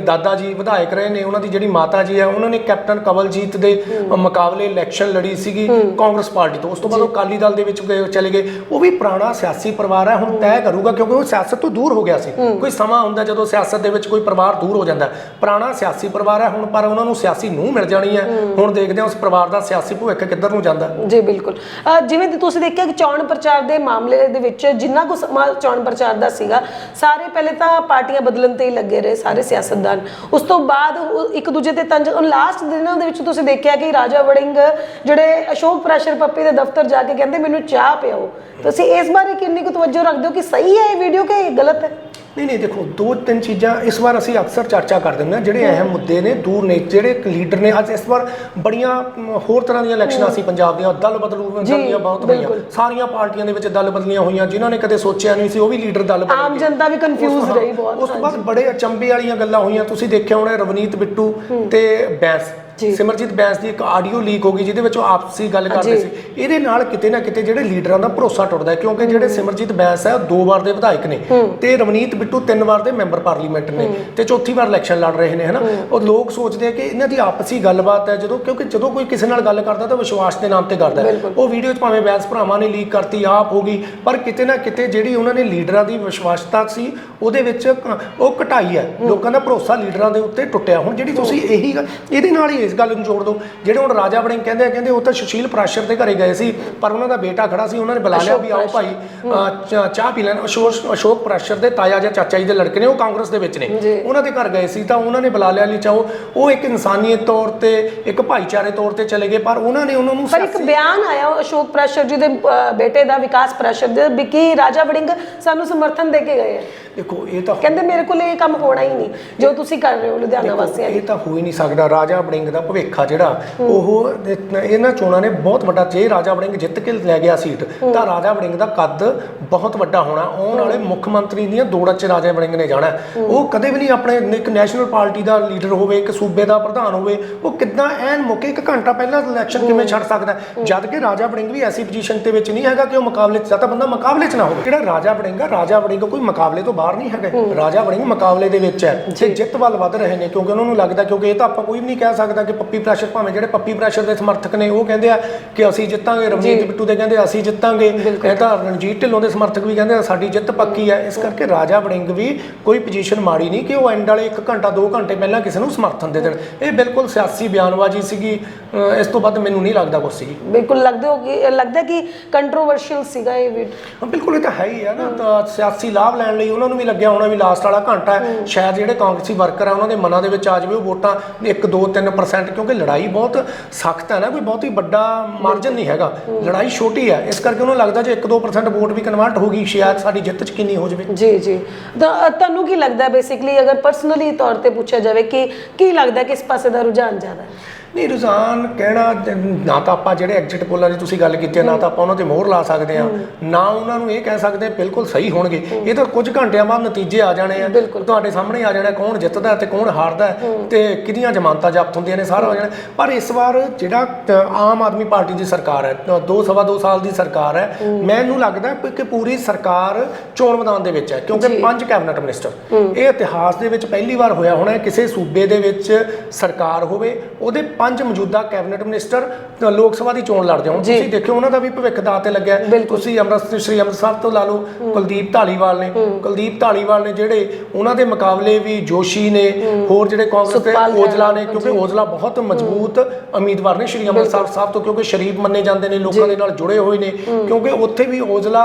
ਦਾਦਾ ਜੀ ਵਿਧਾਇਕ ਰਹੇ ਨੇ ਉਹਨਾਂ ਦੀ ਜਿਹੜੀ ਮਾਤਾ ਜੀ ਹੈ ਉਹਨਾਂ ਨੇ ਕੈਪਟਨ ਕਵਲਜੀਤ ਦੇ ਮੁਕਾਬਲੇ ਇਲੈਕਸ਼ਨ ਲੜੀ ਸੀਗੀ ਕਾਂਗਰਸ ਪਾਰਟੀ ਤੋਂ। ਉਸ ਤੋਂ ਬਾਅਦ ਉਹ ਅਕਾਲੀ ਦਲ ਦੇ ਵਿੱਚ ਚਲੇ ਗਏ। ਉਹ ਵੀ ਪੁਰਾਣਾ ਸਿਆਸੀ ਪਰਿਵਾਰ ਹੈ ਹੁਣ ਤੈਅ ਕਰੂਗਾ ਕਿਉਂਕਿ ਉਹ ਸਿਆਸਤ ਤੋਂ ਦੂਰ ਹੋ ਗਿਆ ਸੀ। ਕੋਈ ਸਮਾਂ ਹੁੰਦਾ ਜਦੋਂ ਸਿਆਸਤ ਦੇ ਵਿੱਚ ਕੋਈ ਪਰਿਵਾਰ ਦੂਰ ਹੋ ਜਾਂਦਾ। ਪੁਰਾਣਾ ਸਿਆਸੀ ਪਰਿਵਾਰ ਹੈ ਹੁਣ ਪਰ ਉਹਨਾਂ ਨੂੰ ਸਿਆਸੀ ਨੂੰਹ ਮਿਲ ਜਾਣੀ ਹੈ। ਹੁਣ ਦੇਖਦੇ ਹਾਂ ਉਸ ਪਰਿਵਾਰ ਦਾ ਸਿਆਸੀ ਭਵਿੱਖ ਕਿੱਧਰ ਨੂੰ ਜਾਂਦਾ। ਜੀ ਬਿਲਕੁਲ। ਜਿਵੇਂ ਤੁਸੀਂ ਦੇਖਿਆ ਕਿ ਚੋਣ ਪ੍ਰਚਾਰ ਦੇ ਮਾਮਲੇ ਦੇ ਵਿੱਚ ਜਿੰਨਾ ਕੁ ਸਮਾਂ ਚੋਣ ਪ੍ਰਚਾਰ ਦਾ ਸੀਗਾ ਸਾਰੇ ਪਹਿਲੇ ਤਾਂ ਪਾਰਟੀਆਂ ਬਦਲਣ ਤੇ ਹੀ ਲੱਗੇ ਰਹੇ ਸਾਰੇ ਸਿਆਸਤਦਾਨ। ਉਸ ਤੋਂ ਬਾਅਦ ਇੱਕ ਦੂਜੇ ਤੇ ਤੰਜ ਲਾਸਟ ਦਿਨਾਂ ਦੇ ਵਿੱਚ ਤੁਸੀਂ ਦੇਖਿਆ ਕਿ ਰਾਜਾ ਵੜਿੰਗ ਜਿਹੜੇ ਅਸ਼ੋਕ ਪ੍ਰੈਸ਼ਰ ਪੱਪੀ ਦੇ ਦਫ਼ਤਰ ਜਾ ਕੇ ਕਹਿੰਦੇ ਮੈਨੂੰ ਚਾਹ ਪਿਆਓ। ਤੁਸੀਂ ਇਸ ਬਾਰੇ ਕਿੰਨੀ ਕੁ ਤਵੱਜੋ ਰੱਖਦੇ ਹੋ ਕਿ ਸਹੀ ਹੈ ਇਹ ਵੀਡੀਓ ਕਿ ਗਲਤ ਹੈ? ਨਹੀਂ ਨਹੀਂ ਦੇਖੋ ਦੋ ਤਿੰਨ ਚੀਜ਼ਾਂ ਇਸ ਵਾਰ ਅਸੀਂ ਅਕਸਰ ਚਰਚਾ ਕਰ ਦਿੰਦੇ ਹਾਂ ਜਿਹੜੇ ਅਹਿਮ ਮੁੱਦੇ ਨੇ ਦੂਰ ਨੇ ਜਿਹੜੇ ਇੱਕ ਲੀਡਰ ਨੇ ਅੱਜ ਇਸ ਵਾਰ ਬੜੀਆਂ ਹੋਰ ਤਰ੍ਹਾਂ ਦੀਆਂ ਇਲੈਕਸ਼ਨਾਂ ਸੀ ਪੰਜਾਬ ਦੀਆਂ ਦਲ ਬਦਲੂ ਦਲੀਆਂ ਬਹੁਤ ਹੋਈਆਂ। ਸਾਰੀਆਂ ਪਾਰਟੀਆਂ ਦੇ ਵਿੱਚ ਦਲ ਬਦਲੀਆਂ ਹੋਈਆਂ ਜਿਨ੍ਹਾਂ ਨੇ ਕਦੇ ਸੋਚਿਆ ਨਹੀਂ ਸੀ ਉਹ ਵੀ ਲੀਡਰ ਦਲ ਬਦਲ ਆਮ। ਜਨਤਾ ਵੀ ਕਨਫਿਊਜ਼ ਰਹੀ ਬਹੁਤ ਉਸ ਤੋਂ ਬਾਅਦ ਬੜੇ ਅਚੰਭੇ ਵਾਲੀਆਂ ਗੱਲਾਂ ਹੋਈਆਂ ਤੁਸੀਂ ਦੇਖਿਆ ਹੋਣਾ ਰਵਨੀਤ ਬਿੱਟੂ ਤੇ ਬੈਂਸ। ਸਿਮਰਜੀਤ ਬੈਂਸ ਦੀ ਇੱਕ ਆਡੀਓ ਲੀਕ ਹੋ ਗਈ ਜਿਹਦੇ ਵਿੱਚ ਉਹ ਆਪਸੀ ਗੱਲ ਕਰਦੇ। ਸੀ। ਇਹਦੇ ਨਾਲ ਕਿਤੇ ਨਾ ਕਿਤੇ ਜਿਹੜੇ ਲੀਡਰਾਂ ਦਾ ਭਰੋਸਾ ਟੁੱਟਦਾ ਹੈ ਕਿਉਂਕਿ ਜਿਹੜੇ ਸਿਮਰਜੀਤ ਬੈਂਸ ਹੈ ਉਹ ਦੋ ਵਾਰ ਦੇ ਵਿਧਾਇਕ ਨੇ ਤੇ ਰਵਨੀਤ ਬਿੱਟੂ ਤਿੰਨ ਵਾਰ ਦੇ ਮੈਂਬਰ ਪਾਰਲੀਮੈਂਟ ਨੇ ਤੇ ਚੌਥੀ ਵਾਰ ਇਲੈਕਸ਼ਨ ਲੜ ਰਹੇ ਨੇ ਹਨਾ? ਉਹ ਲੋਕ ਸੋਚਦੇ ਆ ਕਿ ਇਹਨਾਂ ਦੀ ਆਪਸੀ ਗੱਲਬਾਤ ਹੈ ਜਦੋਂ ਕਿਉਂਕਿ ਜਦੋਂ ਕੋਈ ਕਿਸੇ ਨਾਲ ਗੱਲ ਕਰਦਾ ਤਾਂ ਵਿਸ਼ਵਾਸ ਦੇ ਨਾਮ ਤੇ ਕਰਦਾ। ਉਹ ਵੀਡੀਓ 'ਚ ਭਾਵੇਂ ਬੈਂਸ ਭਰਾਵਾਂ ਨੇ ਲੀਕ ਕਰਤੀ ਆਪ ਹੋ ਗਈ ਪਰ ਕਿਤੇ ਨਾ ਕਿਤੇ ਜਿਹੜੀ ਉਹਨਾਂ ਨੇ ਲੀਡਰਾਂ ਦੀ ਵਿਸ਼ਵਾਸਤਾ ਸੀ ਉਹਦੇ ਵਿੱਚ ਉਹ ਘਟਾਈ ਹੈ। ਲੋਕਾਂ ਦਾ ਭਰੋਸਾ ਲੀਡਰਾਂ ਦੇ ਉੱਤੇ ਟੁੱਟਿਆ। ਹੁਣ ਜਿਹੜੀ ਤੁਸੀਂ ਇਹੀ ਇਹਦੇ ਨਾਲ ਹੀ ਇਸ ਗੱਲ ਨੂੰ ਜੋੜ ਦਿਓ ਜਿਹੜੇ ਹੁਣ ਰਾਜਾ ਵੜਿੰਗ ਕਹਿੰਦੇ ਆ ਕਹਿੰਦੇ ਉਹ ਤਾਂ ਸੁਸ਼ੀਲ ਪ੍ਰਾਸ਼ਰ ਦੇ ਘਰੇ ਗਏ ਸੀ ਪਰ ਉਹਨਾਂ ਦਾ ਬੇਟਾ ਖੜਾ ਸੀ ਉਹਨਾਂ ਨੇ ਬੁਲਾ ਲਿਆ ਵੀ ਆਓ ਭਾਈ ਅ, ਚਾਹ ਪੀ ਲੈਣ। ਅਸ਼ੋਕ ਅਸ਼ੋਕ ਪ੍ਰਾਸ਼ਰ ਦੇ ਤਾਇਆ ਜਾਂ ਚਾਚਾ ਜੀ ਦੇ ਲੜਕੇ ਨੇ ਉਹ ਕਾਂਗਰਸ ਦੇ ਵਿੱਚ ਨੇ। ਜੀ। ਉਹਨਾਂ ਦੇ ਘਰ ਗਏ ਸੀ ਤਾਂ ਉਹਨਾਂ ਨੇ ਬੁਲਾ ਲਿਆ ਲਈ ਚਾਹੋ ਉਹ ਇੱਕ ਇਨਸਾਨੀਅਤ ਤੌਰ ਤੇ ਇੱਕ ਭਾਈਚਾਰੇ ਤੌਰ ਤੇ ਚਲੇ ਗਏ ਪਰ ਉਹਨਾਂ ਨੇ ਉਹਨਾਂ ਨੂੰ ਪਰ ਇੱਕ ਸਿਆਸੀ- ਬਿਆਨ ਆਇਆ ਉਹ ਅਸ਼ੋਕ ਪ੍ਰੈਸ਼ਰ ਜੀ ਦੇ ਬੇਟੇ ਦਾ ਵਿਕਾਸ ਪ੍ਰੈਸ਼ਰ ਦੇ ਵੀ ਕਿ ਰਾਜਾ ਵੜਿੰਗ ਸਾਨੂੰ ਸਮਰਥਨ ਦੇ ਕੇ ਗਏ ਆ। ਦੇਖੋ ਇਹ ਤਾਂ ਕਹਿੰਦੇ ਮੇਰੇ ਕੋਲ ਇਹ ਕੰਮ ਹੋਣਾ ਹੀ ਨਹੀਂ ਜੋ ਤੁਸੀਂ ਕਰ ਰਹੇ ਹੋ ਲੁਧਿਆਣਾ ਵਾਸੀਆਂ ਲਈ। ਇਹ ਤਾਂ ਹੋ ਹੀ ਨਹੀਂ ਸਕਦਾ। ਰਾਜਾ ਵੜਿੰਗ ਦਾ ਭਵਿੱਖ ਆ ਜਿਹੜਾ ਉਹ ਇਹ- ਇਹਨਾਂ ਚੋਣਾਂ ਨੇ ਬਹੁਤ ਵੱਡਾ ਜੇ ਰਾਜਾ ਵੜਿੰਗ ਜਿੱਤ ਕੇ ਲੈ ਗਿਆ ਸੀਟ ਤਾਂ ਰਾਜਾ ਵੜਿੰਗ ਦਾ ਕੱਦ ਬਹੁਤ ਵੱਡਾ ਹੋਣਾ ਆਉਣ ਵਾਲੇ ਮੁੱਖ ਮੰਤਰੀ ਦੀਆਂ ਦੌੜਾਂ 'ਚ ਰਾਜਾ ਵੜਿੰਗ ਨੇ ਜਾਣਾ। ਉਹ ਕਦੇ ਵੀ ਨਹੀਂ ਆਪਣੇ ਇੱਕ ਨੈਸ਼ਨਲ ਪਾਰਟੀ ਦਾ ਲੀਡਰ ਹੋਵੇ ਇੱਕ ਸੂਬੇ ਦਾ ਪ੍ਰਧਾਨ ਹੋਵੇ ਉਹ ਕਿੱਦਾਂ ਐਨ ਮੌਕੇ ਇੱਕ ਘੰਟਾ ਪਹਿਲਾਂ ਇਲੈਕਸ਼ਨ ਕਿਵੇਂ ਛੱਡ ਸਕਦਾ? ਜਦ ਕਿ ਰਾਜਾ ਵੜਿੰਗ ਵੀ ਐਸੀ ਪੋਜੀਸ਼ਨ ਤੇ ਵਿੱਚ ਨਹੀਂ ਹੈਗਾ ਕਿ ਉਹ ਮੁਕਾਬਲੇ 'ਚ ਜਾਂ ਤਾਂ ਬੰਦਾ ਮੁਕਾਬਲੇ 'ਚ ਨਾ ਹੋਵੇ। ਜਿਹੜਾ ਰਾਜਾ ਵੜਿੰਗ ਆ ਰਾਜਾ ਵੜਿੰਗ ਕੋਈ ਮੁਕਾਬਲੇ ਤੋਂ ਬਾਹਰ ਨਹੀਂ ਹੈਗਾ। ਰਾਜਾ ਵੜਿੰਗ ਮੁਕਾਬਲੇ ਦੇ ਵਿੱਚ ਹੈ। ਜਿੱਤ ਵੱਲ ਵੱਧ ਰਹੇ ਨੇ ਕਿਉਂਕਿ ਉਹਨਾਂ ਨੂੰ ਲੱਗਦਾ ਕਿਉਂਕਿ ਇਹ ਤਾਂ ਆਪਾਂ ਕੋਈ ਵੀ ਨਹੀਂ ਕਹਿ ਸਕਦਾ ਕਿ ਪੱਪੀ ਪ੍ਰੈਸ਼ਰ ਭਾਵੇਂ ਜਿਹੜੇ ਪੱਪੀ ਪ੍ਰੈਸ਼ਰ ਦੇ ਸਮਰਥਕ ਨੇ ਉਹ ਕਹਿੰਦੇ ਆ ਕਿ ਅਸੀਂ ਜਿੱਤਾਂਗੇ ਰਵਨੀਤ ਬਿੱਟੂ ਦੇ ਕਹਿੰਦੇ ਅਸੀਂ ਜਿੱਤਾਂਗੇ। ਇਹ ਤਾਂ ਰਣਜੀਤ ਢਿੱਲੋਂ ਦੇ ਸਮਰਥਕ ਵੀ ਕਹਿੰਦੇ ਆ ਸਾਡੀ ਜਿੱਤ ਪੱਕੀ ਹੈ ਇਸ ਕਰਕੇ ਰਾਜਾ ਵੜਿੰਗ ਵੀ ਕੋਈ ਪੋਜੀਸ਼ਨ ਮਾੜੀ ਨਹੀਂ ਕਿ ਉਹ ਐਂਡ ਵਾਲੇ 1 ਘੰਟਾ 2 ਘੰਟੇ ਪਹਿਲਾਂ ਕਿਸੇ ਨੂੰ ਸਮਰਥਨ ਦੇ ਦੇਣ। ਇਹ ਬਿਲਕੁਲ ਸਿਆਸੀ ਬਿਆਨਬਾਜ਼ੀ ਸੀਗੀ। ਇਸ ਤੋਂ ਵੱਧ ਮੈਨੂੰ ਨਹੀਂ ਲੱਗਦਾ ਕੁਛ ਸੀਗੀ। ਬਿਲਕੁਲ ਲੱਗਦੇ ਹੋ ਕਿ ਲੱਗਦਾ ਕਿ ਕੰਟਰੋਵਰਸ਼ੀਅਲ ਸੀਗਾ ਇਹ ਹਾਂ, ਬਿਲਕੁਲ ਇਹ ਤਾਂ ਹੈ ਹੀ ਹੈ ਨਾ। ਤਾਂ ਸਿਆਸੀ ਲਾਭ ਲੈਣ ਲਈ ਉਹਨਾਂ ਨੂੰ ਵੀ ਲੱਗਿਆ ਹੋਣਾ ਵੀ ਲਾਸਟ ਵਾਲਾ ਘੰਟਾ ਹੈ। ਸ਼ਾਇਦ ਜਿਹੜੇ ਕਾਂਗਰਸੀ ਵਰਕਰ ਆ ਉਹਨਾਂ ਦੇ ਮਨਾਂ ਦੇ ਵਿੱਚ ਆ ਜਾਵੇ ਉਹ ਵੋਟਾਂ 1 2 3% ਕਿਉਂਕਿ ਲੜਾਈ ਬਹੁਤ ਸਖਤ ਹੈ ਨਾ ਕੋਈ ਬਹੁਤ ਹੀ ਵੱਡਾ ਮਾਰਜਨ ਨਹੀਂ ਹੈਗਾ। ਲੜਾਈ ਛੋਟੀ ਹੈ ਇਸ ਕਰਕੇ ਉਹਨੂੰ ਲੱਗਦਾ ਜੇ 1 2% ਵੋਟ ਵੀ ਕਨਵਰਟ ਹੋ ਗਈ ਸ਼ਾਇਦ ਸਾਡੀ ਜਿੱਤ 'ਚ ਕਿੰਨੀ ਹੋ ਜਾਵੇ। ਜੀ ਜੀ। ਤਾਂ ਤੁਹਾਨੂੰ ਕੀ ਲੱਗਦਾ ਬੇਸਿਕਲੀ ਅਗਰ ਪਰਸਨਲੀ ਤੌਰ ਤੇ ਪੁੱਛਿਆ ਜਾਵੇ ਕਿ ਕੀ ਲੱਗਦਾ ਕਿਸ ਪਾਸੇ ਦਾ ਰੁਝਾਨ ਜ਼ਿਆਦਾ ਹੈ? ਨਹੀਂ ਰੁਝਾਨ ਕਹਿਣਾ ਤੇ ਨਾ ਤਾਂ ਆਪਾਂ ਜਿਹੜੇ ਐਗਜ਼ਿਟ ਪੋਲਾਂ ਦੀ ਤੁਸੀਂ ਗੱਲ ਕੀਤੀ ਹੈ ਨਾ ਤਾਂ ਆਪਾਂ ਉਹਨਾਂ ਤੇ ਮੋਹਰ ਲਾ ਸਕਦੇ ਆ। ਨਾ ਉਹਨਾਂ ਨੂੰ ਇਹ ਕਹਿ ਸਕਦੇ ਬਿਲਕੁਲ ਸਹੀ ਹੋਣਗੇ। ਇਹ ਤਾਂ ਕੁਝ ਘੰਟਿਆਂ ਬਾਅਦ ਨਤੀਜੇ ਆ ਜਾਣੇ ਆ। ਤੁਹਾਡੇ ਸਾਹਮਣੇ ਆ ਜਾਣਾ ਕੌਣ ਜਿੱਤਦਾ ਤੇ ਕੌਣ ਹਾਰਦਾ ਤੇ ਕਿਹਦੀਆਂ ਜ਼ਮਾਨਤਾਂ ਜ਼ਬਤ ਹੁੰਦੀਆਂ ਨੇ ਸਾਰਾ ਹੋ ਜਾਣਾ। ਪਰ ਇਸ ਵਾਰ ਜਿਹੜਾ ਆਮ ਆਦਮੀ ਪਾਰਟੀ ਦੀ ਸਰਕਾਰ ਹੈ ਦੋ ਸਵਾ ਦੋ ਸਾਲ ਦੀ ਸਰਕਾਰ ਹੈ ਮੈਨੂੰ ਲੱਗਦਾ ਕਿ ਪੂਰੀ ਸਰਕਾਰ ਚੋਣ ਮੈਦਾਨ ਦੇ ਵਿੱਚ ਹੈ ਕਿਉਂਕਿ ਪੰਜ ਕੈਬਨਿਟ ਮਿਨਿਸਟਰ। ਇਹ ਇਤਿਹਾਸ ਦੇ ਵਿੱਚ ਪਹਿਲੀ ਵਾਰ ਹੋਇਆ ਹੋਣਾ ਕਿਸੇ ਸੂਬੇ ਦੇ ਵਿੱਚ ਸਰਕਾਰ ਹੋਵੇ ਉਹਦੇ ਪੰਜ ਮੌਜੂਦਾ ਕੈਬਨਿਟ ਮਿਨਿਸਟਰ ਲੋਕ ਸਭਾ ਦੀ ਚੋਣ ਲੜਦੇ ਹੋਣ। ਤੁਸੀਂ ਦੇਖਿਓ ਉਹਨਾਂ ਦਾ ਵੀ ਭਵਿੱਖ ਦਾਅ ਤੇ ਲੱਗਿਆ। ਤੁਸੀਂ ਅੰਮ੍ਰਿਤ ਸ਼੍ਰੀ ਅੰਮ੍ਰਿਤਸਰ ਤੋਂ ਲਾ ਲਓ ਕੁਲਦੀਪ ਢਾਲੀਵਾਲ ਨੇ। ਕੁਲਦੀਪ ਢਾਲੀਵਾਲ ਨੇ ਜਿਹੜੇ ਉਹਨਾਂ ਦੇ ਮੁਕਾਬਲੇ ਵੀ ਜੋਸ਼ੀ ਨੇ ਹੋਰ ਜਿਹੜੇ ਕਾਂਗਰਸ ਦੇ ਔਜਲਾ ਨੇ ਕਿਉਂਕਿ ਔਜਲਾ ਬਹੁਤ ਮਜ਼ਬੂਤ ਉਮੀਦਵਾਰ ਨੇ ਸ਼੍ਰੀ ਅੰਮ੍ਰਿਤਸਰ ਸਾਹਿਬ ਤੋਂ ਕਿਉਂਕਿ ਸ਼ਰੀਫ ਮੰਨੇ ਜਾਂਦੇ ਨੇ ਲੋਕਾਂ ਦੇ ਨਾਲ ਜੁੜੇ ਹੋਏ ਨੇ। ਕਿਉਂਕਿ ਉੱਥੇ ਵੀ ਔਜਲਾ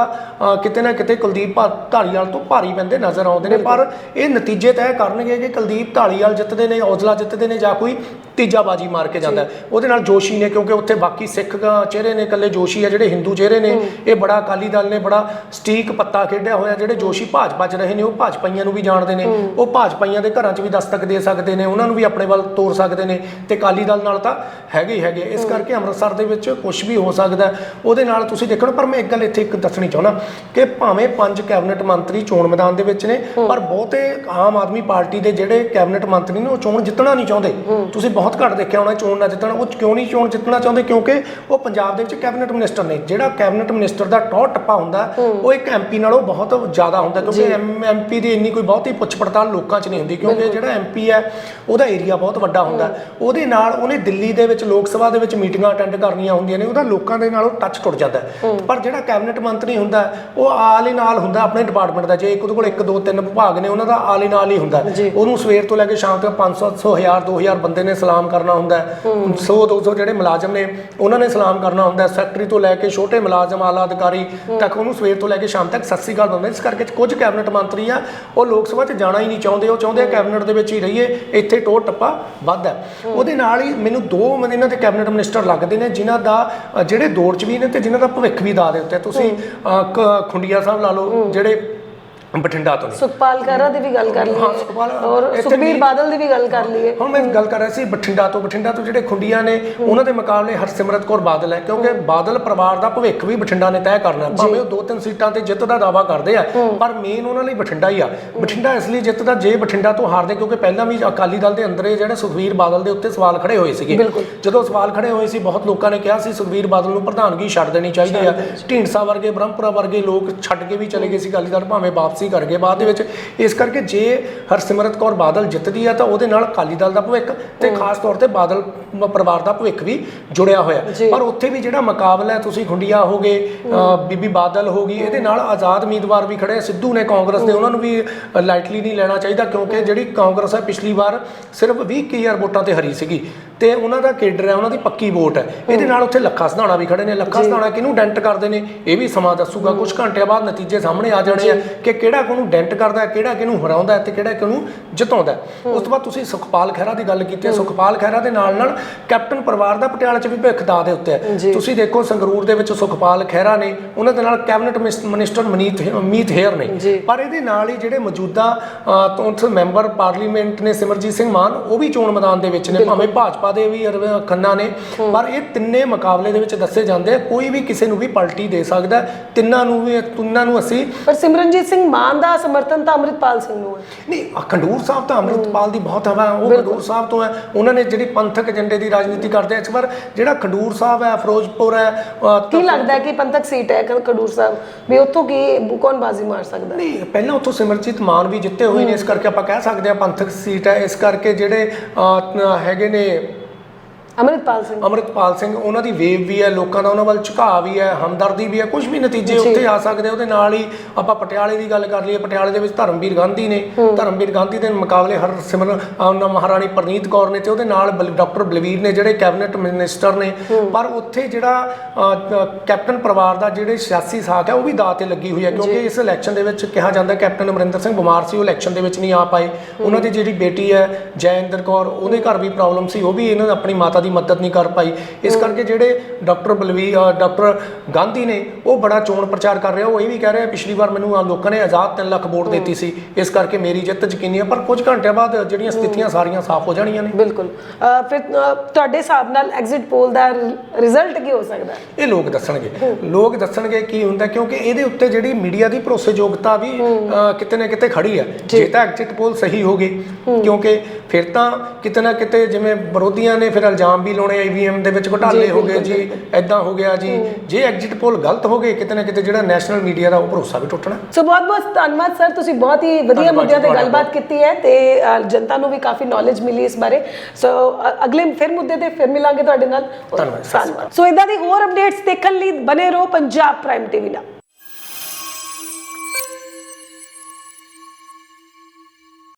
ਕਿਤੇ ਨਾ ਕਿਤੇ ਕੁਲਦੀਪ ਢਾਲੀਵਾਲ ਤੋਂ ਭਾਰੀ ਬੰਦੇ ਨਜ਼ਰ ਆਉਂਦੇ ਨੇ। ਪਰ ਇਹ ਨਤੀਜੇ ਤੈਅ ਕਰਨਗੇ ਕਿ ਕੁਲਦੀਪ ਢਾਲੀਵਾਲ ਜਿੱਤਦੇ ਨੇ ਔਜਲਾ ਜਿੱਤਦੇ ਨੇ ਜਾਂ ਕੋਈ ਤੀਜਾ ਬਾਜੀ ਮਾਰ ਕੇ ਜਾਂਦਾ। ਉਹਦੇ ਨਾਲ ਜੋਸ਼ੀ ਨੇ ਕਿਉਂਕਿ ਉੱਥੇ ਬਾਕੀ ਸਿੱਖ ਚਿਹਰੇ ਨੇ ਇਕੱਲੇ ਜੋਸ਼ੀ ਆ ਜਿਹੜੇ ਹਿੰਦੂ ਚਿਹਰੇ ਨੇ। ਇਹ ਬੜਾ ਅਕਾਲੀ ਦਲ ਨੇ ਬੜਾ ਸਟੀਕ ਪੱਤਾ ਖੇਡਿਆ ਹੋਇਆ ਜਿਹੜੇ ਜੋਸ਼ੀ ਭਾਜਪਾ 'ਚ ਰਹੇ ਨੇ ਉਹ ਭਾਜਪਾਈਆਂ ਨੂੰ ਵੀ ਜਾਣਦੇ ਨੇ। ਉਹ ਭਾਜਪਾਈਆਂ ਦੇ ਘਰਾਂ 'ਚ ਵੀ ਦਸਤਕ ਦੇ ਸਕਦੇ ਨੇ ਉਹਨਾਂ ਨੂੰ ਵੀ ਆਪਣੇ ਵੱਲ ਤੋਰ ਸਕਦੇ ਨੇ। ਤੇ ਅਕਾਲੀ ਦਲ ਨਾਲ ਤਾਂ ਹੈਗੇ ਹੀ ਹੈਗੇ। ਇਸ ਕਰਕੇ ਅੰਮ੍ਰਿਤਸਰ ਦੇ ਵਿੱਚ ਕੁਝ ਵੀ ਹੋ ਸਕਦਾ। ਉਹਦੇ ਨਾਲ ਤੁਸੀਂ ਦੇਖੋ ਨਾ, ਪਰ ਮੈਂ ਇੱਕ ਗੱਲ ਇੱਥੇ ਇੱਕ ਦੱਸਣੀ ਚਾਹੁੰਦਾ ਕਿ ਭਾਵੇਂ ਪੰਜ ਕੈਬਨਿਟ ਮੰਤਰੀ ਚੋਣ ਮੈਦਾਨ ਦੇ ਵਿੱਚ ਨੇ ਪਰ ਬਹੁਤੇ ਆਮ ਆਦਮੀ ਪਾਰਟੀ ਦੇ ਜਿਹੜੇ ਕੈਬਨਿਟ ਮੰਤਰੀ ਨੇ ਉਹ ਚੋਣ ਜਿੱਤਣਾ ਨਹੀਂ ਚਾਹੁੰਦੇ। ਤੁਸੀਂ ਬਹੁਤ ਘੱਟ ਦੇਖਿਆ ਹੋਣਾ ਚੋਣ ਨਾ ਜਿੱਤਣਾ ਉਹ ਕਿਉਂ ਨਹੀਂ ਚੋਣ ਜਿੱਤਣਾ ਚਾਹੁੰਦੇ? ਕਿਉਂਕਿ ਉਹ ਪੰਜਾਬ ਦੇ ਵਿੱਚ ਕੈਬਨਿਟ ਮਿਨਿਸਟਰ ਨੇ ਜਿਹੜਾ ਕੈਬਨਿਟ ਮਿਨਿਸਟਰ ਦਾ ਟੌਰ ਟੱਪਾ ਹੁੰਦਾ ਉਹ ਇੱਕ ਐਮਪੀ ਨਾਲੋਂ ਬਹੁਤ ਜ਼ਿਆਦਾ ਹੁੰਦਾ ਕਿਉਂਕਿ ਐਮਪੀ ਦੀ ਇੰਨੀ ਕੋਈ ਬਹੁਤੀ ਪੁੱਛ ਪੜਤਾਲ ਲੋਕਾਂ 'ਚ ਨਹੀਂ ਹੁੰਦੀ ਕਿਉਂਕਿ ਜਿਹੜਾ ਐਮਪੀ ਹੈ ਉਹਦਾ ਏਰੀਆ ਬਹੁਤ ਵੱਡਾ ਹੁੰਦਾ। ਉਹਦੇ ਨਾਲ ਉਹਨੇ ਦਿੱਲੀ ਦੇ ਵਿੱਚ ਲੋਕ ਸਭਾ ਦੇ ਵਿੱਚ ਮੀਟਿੰਗਾਂ ਅਟੈਂਡ ਕਰਨੀਆਂ ਹੁੰਦੀਆਂ ਨੇ ਉਹਦਾ ਲੋਕਾਂ ਦੇ ਨਾਲ ਉਹ ਟੱਚ ਟੁੱਟ ਜਾਂਦਾ। ਪਰ ਜਿਹੜਾ ਕੈਬਨਿਟ ਮੰਤਰੀ ਹੁੰਦਾ ਉਹ ਆਲ ਨਾਲ ਹੁੰਦਾ ਆਪਣੇ ਡਿਪਾਰਟਮੈਂਟ ਦਾ ਜੇ ਇੱਕ ਉਹਦੇ ਕੋਲ ਇੱਕ ਦੋ ਤਿੰਨ ਵਿਭਾਗ ਨੇ ਉਹਨਾਂ ਦਾ ਆਲ ਨਾਲ ਹੀ ਹੁੰਦਾ। ਉਹਨੂੰ ਸਵੇਰ ਤੋਂ ਲੈ ਕੇ ਸ਼ਾਮ ਤੱਕ 500 1000 2000 ਬੰਦੇ ਨੇ ਸਲਾਮ ਕਰਨਾ ਹੁੰਦਾ। 100 200 ਜਿਹੜੇ ਮੁਲਾਜ਼ਮ ਨੇ ਉਹਨਾਂ ਨੇ ਸਲਾਮ ਕਰਨਾ ਹੁੰਦਾ ਸੈਕਟਰੀ ਤੋਂ ਲੈ ਕੇ ਛੋਟੇ ਮੁਲਾਜ਼ਮ ਆਲਾ ਅਧਿਕਾਰੀ ਤੱਕ ਉਹਨੂੰ ਸਵੇਰ ਤੋਂ ਲੈ ਕੇ ਸ਼ਾਮ ਤੱਕ ਸਤਿ ਸ੍ਰੀ ਅਕਾਲ ਬੁਲਾਉਂਦੇ ਇਸ ਕਰਕੇ ਕੁਝ ਕੈਬਨਿਟ ਮੰਤਰੀ ਆ ਉਹ ਲੋਕ ਸਭਾ 'ਚ ਜਾਣਾ ਹੀ ਨਹੀਂ ਚਾਹੁੰਦੇ ਉਹ ਚਾਹੁੰਦੇ ਆ ਕੈਬਨਿਟ ਦੇ ਵਿੱਚ ਹੀ ਰਹੀਏ ਇੱਥੇ ਟੋਰ ਟੱਪਾ ਵੱਧ ਹੈ। ਉਹਦੇ ਨਾਲ ਹੀ ਮੈਨੂੰ ਦੋ ਮਨ ਇਹਨਾਂ ਦੇ ਕੈਬਨਿਟ ਮਿਨਿਸਟਰ ਲੱਗਦੇ ਨੇ ਜਿਨ੍ਹਾਂ ਦਾ ਜਿਹੜੇ ਦੌਰ 'ਚ ਵੀ ਨੇ ਤੇ ਜਿਨ੍ਹਾਂ ਦਾ ਭਵਿੱਖ ਵੀ ਦਾ ਦੇ ਉੱਤੇ ਤੁਸੀਂ ਖੁੰਡੀਆ ਸਾਹਿਬ ਲਾ ਲਓ ਜਿਹੜੇ ਬਠਿੰਡਾ ਤੋਂ ਸੁਖਪਾਲ ਖਹਿਰਾ ਦੀ ਵੀ ਗੱਲ ਕਰ ਹਾਂ, ਲਈਏ ਸੁਖਪਾਲ, ਔਰ ਸੁਖਬੀਰ ਬਾਦਲ ਦੀ ਵੀ ਗੱਲ ਕਰ ਲਈਏ। ਹੁਣ ਮੈਂ ਗੱਲ ਕਰ ਰਿਹਾ ਸੀ ਬਠਿੰਡਾ ਤੋਂ। ਬਠਿੰਡਾ ਤੋਂ ਜਿਹੜੇ ਖੁੰਡੀਆਂ ਨੇ ਉਹਨਾਂ ਦੇ ਮੁਕਾਬਲੇ ਹਰਸਿਮਰਤ ਕੌਰ ਬਾਦਲ ਹੈ ਕਿਉਂਕਿ ਬਾਦਲ ਪਰਿਵਾਰ ਦਾ ਭਵਿੱਖ ਵੀ ਬਠਿੰਡਾ ਨੇ ਤੈਅ ਕਰਨਾ। ਭਾਵੇਂ ਉਹ ਦੋ ਤਿੰਨ ਸੀਟਾਂ ਤੇ ਜਿੱਤ ਦਾ ਦਾਵਾ ਕਰਦੇ ਆ ਪਰ ਮੇਨ ਉਹਨਾਂ ਲਈ ਬਠਿੰਡਾ ਹੀ ਆ। ਬਠਿੰਡਾ ਇਸ ਲਈ ਜਿੱਤਦਾ ਜੇ ਬਠਿੰਡਾ ਤੋਂ ਹਾਰਦੇ ਕਿਉਂਕਿ ਪਹਿਲਾਂ ਵੀ ਅਕਾਲੀ ਦਲ ਦੇ ਅੰਦਰ ਇਹ ਜਿਹੜੇ ਸੁਖਵੀਰ ਬਾਦਲ ਦੇ ਉੱਤੇ ਸਵਾਲ ਖੜੇ ਹੋਏ ਸੀਗੇ। ਜਦੋਂ ਸਵਾਲ ਖੜੇ ਹੋਏ ਸੀ ਬਹੁਤ ਲੋਕਾਂ ਨੇ ਕਿਹਾ ਸੀ ਸੁਖਵੀਰ ਬਾਦਲ ਨੂੰ ਪ੍ਰਧਾਨਗੀ ਛੱਡ ਦੇਣੀ ਚਾਹੀਦੀ ਆ। ਢੀਂਡਸਾ ਵਰਗੇ ਬ੍ਰਹਮਪੁਰਾ ਵਰਗੇ ਲੋਕ ਛੱਡ ਕੇ ਵੀ ਚਲੇ ਗਏ ਸੀ ਅਕਾਲੀ ਦਲ ਭਾਵੇਂ ਵਾਪਸੀ ਕਰ ਗਏ ਬਾਅਦ ਦੇ ਵਿੱਚ। ਇਸ ਕਰਕੇ ਜੇ ਹਰਸਿਮਰਤ ਕੌਰ ਬਾਦਲ ਜਿੱਤਦੀ ਆ ਤਾਂ ਉਹਦੇ ਨਾਲ ਅਕਾਲੀ ਦਲ ਦਾ ਭਵਿੱਖ ਤੇ ਖਾਸ ਤੌਰ ਤੇ ਬਾਦਲ ਪਰਿਵਾਰ ਦਾ ਭਵਿੱਖ ਵੀ ਜੁੜਿਆ ਹੋਇਆ। ਪਰ ਉੱਥੇ ਵੀ ਜਿਹੜਾ ਮੁਕਾਬਲਾ ਹੈ ਤੁਸੀਂ ਖੁੰਡੀਆ ਹੋਗੇ ਬੀਬੀ ਬਾਦਲ ਹੋਗੀ ਇਹਦੇ ਨਾਲ ਆਜ਼ਾਦ ਉਮੀਦਵਾਰ ਵੀ ਖੜੇ। ਸਿੱਧੂ ਨੇ ਕਾਂਗਰਸ ਦੇ ਉਹਨਾਂ ਨੂੰ ਵੀ ਲਾਈਟਲੀ ਨਹੀਂ ਲੈਣਾ ਚਾਹੀਦਾ ਕਿਉਂਕਿ ਜਿਹੜੀ ਕਾਂਗਰਸ ਹੈ ਪਿਛਲੀ ਵਾਰ ਸਿਰਫ 20000 ਵੋਟਾਂ ਤੇ ਹਰੀ ਸੀਗੀ। ਤੇ ਉਹਨਾਂ ਦਾ ਕੇਡਰ ਹੈ ਉਹਨਾਂ ਦੀ ਪੱਕੀ ਵੋਟ ਹੈ। ਇਹਦੇ ਨਾਲ ਉੱਥੇ ਲੱਖਾ ਸਧਾਣਾ ਵੀ ਖੜੇ ਨੇ ਲੱਖਾ ਸਧਾਣਾ ਕਿਹਨੂੰ ਡੈਂਟ ਕਰਦੇ ਨੇ ਇਹ ਵੀ ਸਮਾਂ ਦੱਸੂਗਾ। ਕੁਝ ਘੰਟਿਆਂ ਬਾਅਦ ਨਤੀਜੇ ਸਾਹਮਣੇ ਆ ਜਾਣੇ ਆ ਕਿ ਕਿਹੜਾ ਕਿਹਨੂੰ ਡੈਂਟ ਕਰਦਾ ਹੈ ਕਿਹੜਾ ਕਿਹਨੂੰ ਹਰਾਉਂਦਾ ਹੈ ਤੇ ਕਿਹੜਾ ਕਿਹਨੂੰ ਜਿਤਾਉਂਦਾ। ਉਸ ਤੋਂ ਬਾਅਦ ਤੁਸੀਂ ਸੁਖਪਾਲ ਖਹਿਰਾ ਦੀ ਗੱਲ ਕੀਤੀ ਹੈ। ਸੁਖਪਾਲ ਖਹਿਰਾ ਦੇ ਨਾਲ ਨਾਲ ਕੈਪਟਨ ਪਰਿਵਾਰ ਦਾ ਪਟਿਆਲਾ 'ਚ ਵੀ ਭਿੱਖ ਦਾ ਦੇ ਉੱਤੇ ਹੈ। ਤੁਸੀਂ ਦੇਖੋ ਸੰਗਰੂਰ ਦੇ ਵਿੱਚ ਸੁਖਪਾਲ ਖਹਿਰਾ ਨੇ ਉਹਨਾਂ ਦੇ ਨਾਲ ਕੈਬਨਿਟ ਮਿਨਿਸਟਰ ਮਨੀਤ ਮੀਤ ਹੇਅਰ ਨੇ। ਪਰ ਇਹਦੇ ਨਾਲ ਹੀ ਜਿਹੜੇ ਮੌਜੂਦਾ ਤੋਂ ਮੈਂਬਰ ਪਾਰਲੀਮੈਂਟ ਨੇ ਸਿਮਰਜੀਤ ਸਿੰਘ ਮਾਨ ਉਹ ਵੀ ਚੋਣ ਮੈਦਾਨ ਦੇ ਵਿੱਚ ਨੇ ਭਾਵੇਂ ਭਾਜਪਾ ਦੇ ਵੀ ਅਰਵਿੰਦ ਖੰਨਾ ਨੇ। ਪਰ ਇਹ ਤਿੰਨੇ ਮੁਕਾਬਲੇ ਦੇ ਵਿੱਚ ਦੱਸੇ ਜਾਂਦੇ ਆ ਕੋਈ ਵੀ ਕਿਸੇ ਨੂੰ ਵੀ ਪਲਟੀ ਦੇ ਸਕਦਾ ਹੈ। ਤਿੰਨਾਂ ਨੂੰ ਵੀ ਤਿੰਨਾਂ ਨੂੰ ਅਸੀਂ ਪਰ ਸਿਮਰਨਜੀਤ ਸਿੰਘ ਮਾਨ ਦਾ ਸਮਰਥਨ ਤਾਂ ਅੰਮ੍ਰਿਤਪਾਲ ਸਿੰਘ ਨੂੰ ਹੈ। ਨਹੀਂ ਆਹ ਖੰਡੂਰ ਸਾਹਿਬ ਤਾਂ ਅੰਮ੍ਰਿਤਪਾਲ ਦੀ ਬਹੁਤ ਹਵਾ ਹੈ, ਉਹ ਖੰਡੂਰ ਸਾਹਿਬ ਤੋਂ ਹੈ। ਉਹਨਾਂ ਨੇ ਜਿਹੜੀ ਪੰਥਕ ਏਜੰਡੇ ਦੀ ਰਾਜਨੀਤੀ ਕਰਦੇ ਆ ਇਸ ਵਾਰ ਜਿਹੜਾ ਖੰਡੂਰ ਸਾਹਿਬ ਹੈ ਫਿਰੋਜ਼ਪੁਰ ਹੈ ਅਹ, ਕੀ ਲੱਗਦਾ ਹੈ ਕਿ ਪੰਥਕ ਸੀਟ ਹੈ ਖਡੂਰ ਸਾਹਿਬ? ਵੀ ਉੱਥੋਂ ਕੀ ਕੌਣ ਬਾਜ਼ੀ ਮਾਰ ਸਕਦਾ? ਹੈ ਨਹੀਂ ਪਹਿਲਾਂ ਉੱਥੋਂ ਸਿਮਰਜੀਤ ਮਾਨ ਵੀ ਜਿੱਤੇ ਹੋਏ ਨੇ ਇਸ ਕਰਕੇ ਆਪਾਂ ਕਹਿ ਸਕਦੇ ਹਾਂ ਪੰਥਕ ਸੀਟ ਹੈ। ਇਸ ਕਰਕੇ ਜਿਹੜੇ ਅਹ, ਹੈਗੇ ਨੇ ਅੰਮ੍ਰਿਤਪਾਲ ਸਿੰਘ। ਅਮਰਿਤਪਾਲ ਸਿੰਘ ਉਹਨਾਂ ਦੀ ਵੇਵ ਵੀ ਹੈ ਲੋਕਾਂ ਦਾ ਉਹਨਾਂ ਵੱਲ ਝੁਕਾਅ ਵੀ ਹੈ ਹਮਦਰਦੀ ਵੀ ਹੈ ਕੁਝ ਵੀ ਨਤੀਜੇ ਉੱਥੇ ਆ ਸਕਦੇ। ਉਹਦੇ ਨਾਲ ਹੀ ਆਪਾਂ ਪਟਿਆਲੇ ਦੀ ਗੱਲ ਕਰ ਲਈਏ ਪਟਿਆਲੇ ਦੇ ਵਿੱਚ ਧਰਮਵੀਰ ਗਾਂਧੀ ਨੇ ਧਰਮਵੀਰ ਗਾਂਧੀ ਦੇ ਮੁਕਾਬਲੇ ਹਰਸਿਮਰਨ ਅਹ, ਮਹਾਰਾਣੀ ਪ੍ਰਨੀਤ ਕੌਰ ਨੇ ਤੇ ਉਹਦੇ ਨਾਲ ਡਾਕਟਰ ਬਲਵੀਰ ਨੇ ਜਿਹੜੇ ਕੈਬਨਿਟ ਮਿਨਿਸਟਰ ਨੇ। ਪਰ ਉੱਥੇ ਜਿਹੜਾ ਕੈਪਟਨ ਪਰਿਵਾਰ ਦਾ ਜਿਹੜੇ ਸਿਆਸੀ ਸਾਖ ਹੈ ਉਹ ਵੀ ਦਾਅ ਤੇ ਲੱਗੀ ਹੋਈ ਹੈ ਕਿਉਂਕਿ ਇਸ ਇਲੈਕਸ਼ਨ ਦੇ ਵਿੱਚ ਕਿਹਾ ਜਾਂਦਾ ਕੈਪਟਨ ਅਮਰਿੰਦਰ ਸਿੰਘ ਬਿਮਾਰ ਸੀ ਉਹ ਇਲੈਕਸ਼ਨ ਦੇ ਵਿੱਚ ਨਹੀਂ ਆ ਪਾਏ। ਉਹਨਾਂ ਦੀ ਜਿਹੜੀ ਬੇਟੀ ਹੈ ਜੈਇੰਦਰ ਕੌਰ ਉਹਦੇ ਘਰ ਵੀ ਪ੍ਰੋਬਲਮ ਸੀ ਉਹ ਵੀ ਇਹਨਾਂ ਆਪਣੀ ਮਾਤਾ ਦੀ ਮਦਦ ਨਹੀਂ ਕਰ ਪਾਈ। ਇਸ ਕਰਕੇ ਜਿਹੜੇ ਡਾਕਟਰ ਬਲਵੀਰ ਅਹ, ਡਾਕਟਰ ਗਾਂਧੀ ਨੇ ਉਹ ਬੜਾ ਚੋਣ ਪ੍ਰਚਾਰ ਕਰ ਰਿਹਾ ਉਹ ਇਹ ਵੀ ਕਹਿ ਰਿਹਾ ਪਿਛਲੀ ਵਾਰ ਮੈਨੂੰ ਲੋਕਾਂ ਨੇ ਆਜ਼ਾਦ 3 ਲੱਖ ਵੋਟ ਦਿੱਤੀ ਸੀ। ਇਸ ਕਰਕੇ ਮੇਰੀ ਜਿੱਤ ਯਕੀਨੀ ਹੈ ਪਰ ਕੁਝ ਘੰਟਿਆਂ ਬਾਅਦ ਜਿਹੜੀਆਂ ਸਥਿਤੀਆਂ ਸਾਰੀਆਂ ਸਾਫ਼ ਹੋ ਜਾਣੀਆਂ ਨੇ। ਬਿਲਕੁਲ। ਫਿਰ ਤੁਹਾਡੇ ਹਿਸਾਬ ਨਾਲ ਐਗਜ਼ਿਟ ਪੋਲ ਦਾ ਰਿਜ਼ਲਟ ਕੀ ਹੋ ਸਕਦਾ? ਹੈ ਇਹ ਲੋਕ ਦੱਸਣਗੇ। ਲੋਕ ਦੱਸਣਗੇ ਕੀ ਹੁੰਦਾ ਕਿਉਂਕਿ ਇਹਦੇ ਉੱਤੇ ਜਿਹੜੀ ਮੀਡੀਆ ਦੀ ਭਰੋਸੇਯੋਗਤਾ ਵੀ ਕਿਤੇ ਨਾ ਕਿਤੇ ਖੜੀ ਹੈ ਜੇ। ਤਾਂ ਐਗਜ਼ਿਟ ਪੋਲ ਸਹੀ ਹੋ ਗਏ ਕਿਉਂਕਿ ਫਿਰ ਤਾਂ ਕਿਤੇ ਨਾ ਕਿਤੇ ਜਿਵੇਂ ਵਿਰੋਧੀਆਂ ਨੇ ਫਿਰ ਇਲਜ਼ਾਮ ਵੀ ਲਾਉਣੇ ਈਵੀਐਮ ਦੇ ਵਿੱਚ ਘੁਟਾਲੇ ਹੋ ਗਏ ਜੀ ਐਦਾਂ ਹੋ ਗਿਆ ਜੀ। ਜੇ ਐਗਜ਼ਿਟ ਪੋਲ ਗਲਤ ਹੋ ਗਏ ਕਿਤੇ ਨਾ ਕਿਤੇ ਜਿਹੜਾ ਨੈਸ਼ਨਲ ਮੀਡੀਆ ਦਾ ਉਹ ਭਰੋਸਾ ਵੀ ਟੁੱਟਣਾ। ਸੋ ਬਹੁਤ ਬਹੁਤ ਧੰਨਵਾਦ ਸਰ। ਤੁਸੀਂ ਬਹੁਤ ਹੀ ਵਧੀਆ ਮੁੱਦਿਆਂ ਤੇ ਗੱਲਬਾਤ ਕੀਤੀ ਹੈ ਤੇ ਜਨਤਾ ਨੂੰ ਵੀ ਕਾਫੀ ਨੌਲੇਜ ਮਿਲੀ ਇਸ ਬਾਰੇ। ਸੋ ਅਗਲੇ ਫਿਰ ਮੁੱਦੇ ਤੇ ਫਿਰ ਮਿਲਾਂਗੇ ਤੁਹਾਡੇ ਨਾਲ। ਧੰਨਵਾਦ ਸੋ ਇਦਾਂ ਦੀ ਹੋਰ ਅਪਡੇਟਸ ਦੇਖਣ ਲਈ ਬਨੇ ਰਹੋ ਪੰਜਾਬ ਪ੍ਰਾਈਮ ਟੀਵੀ ਨਾਲ।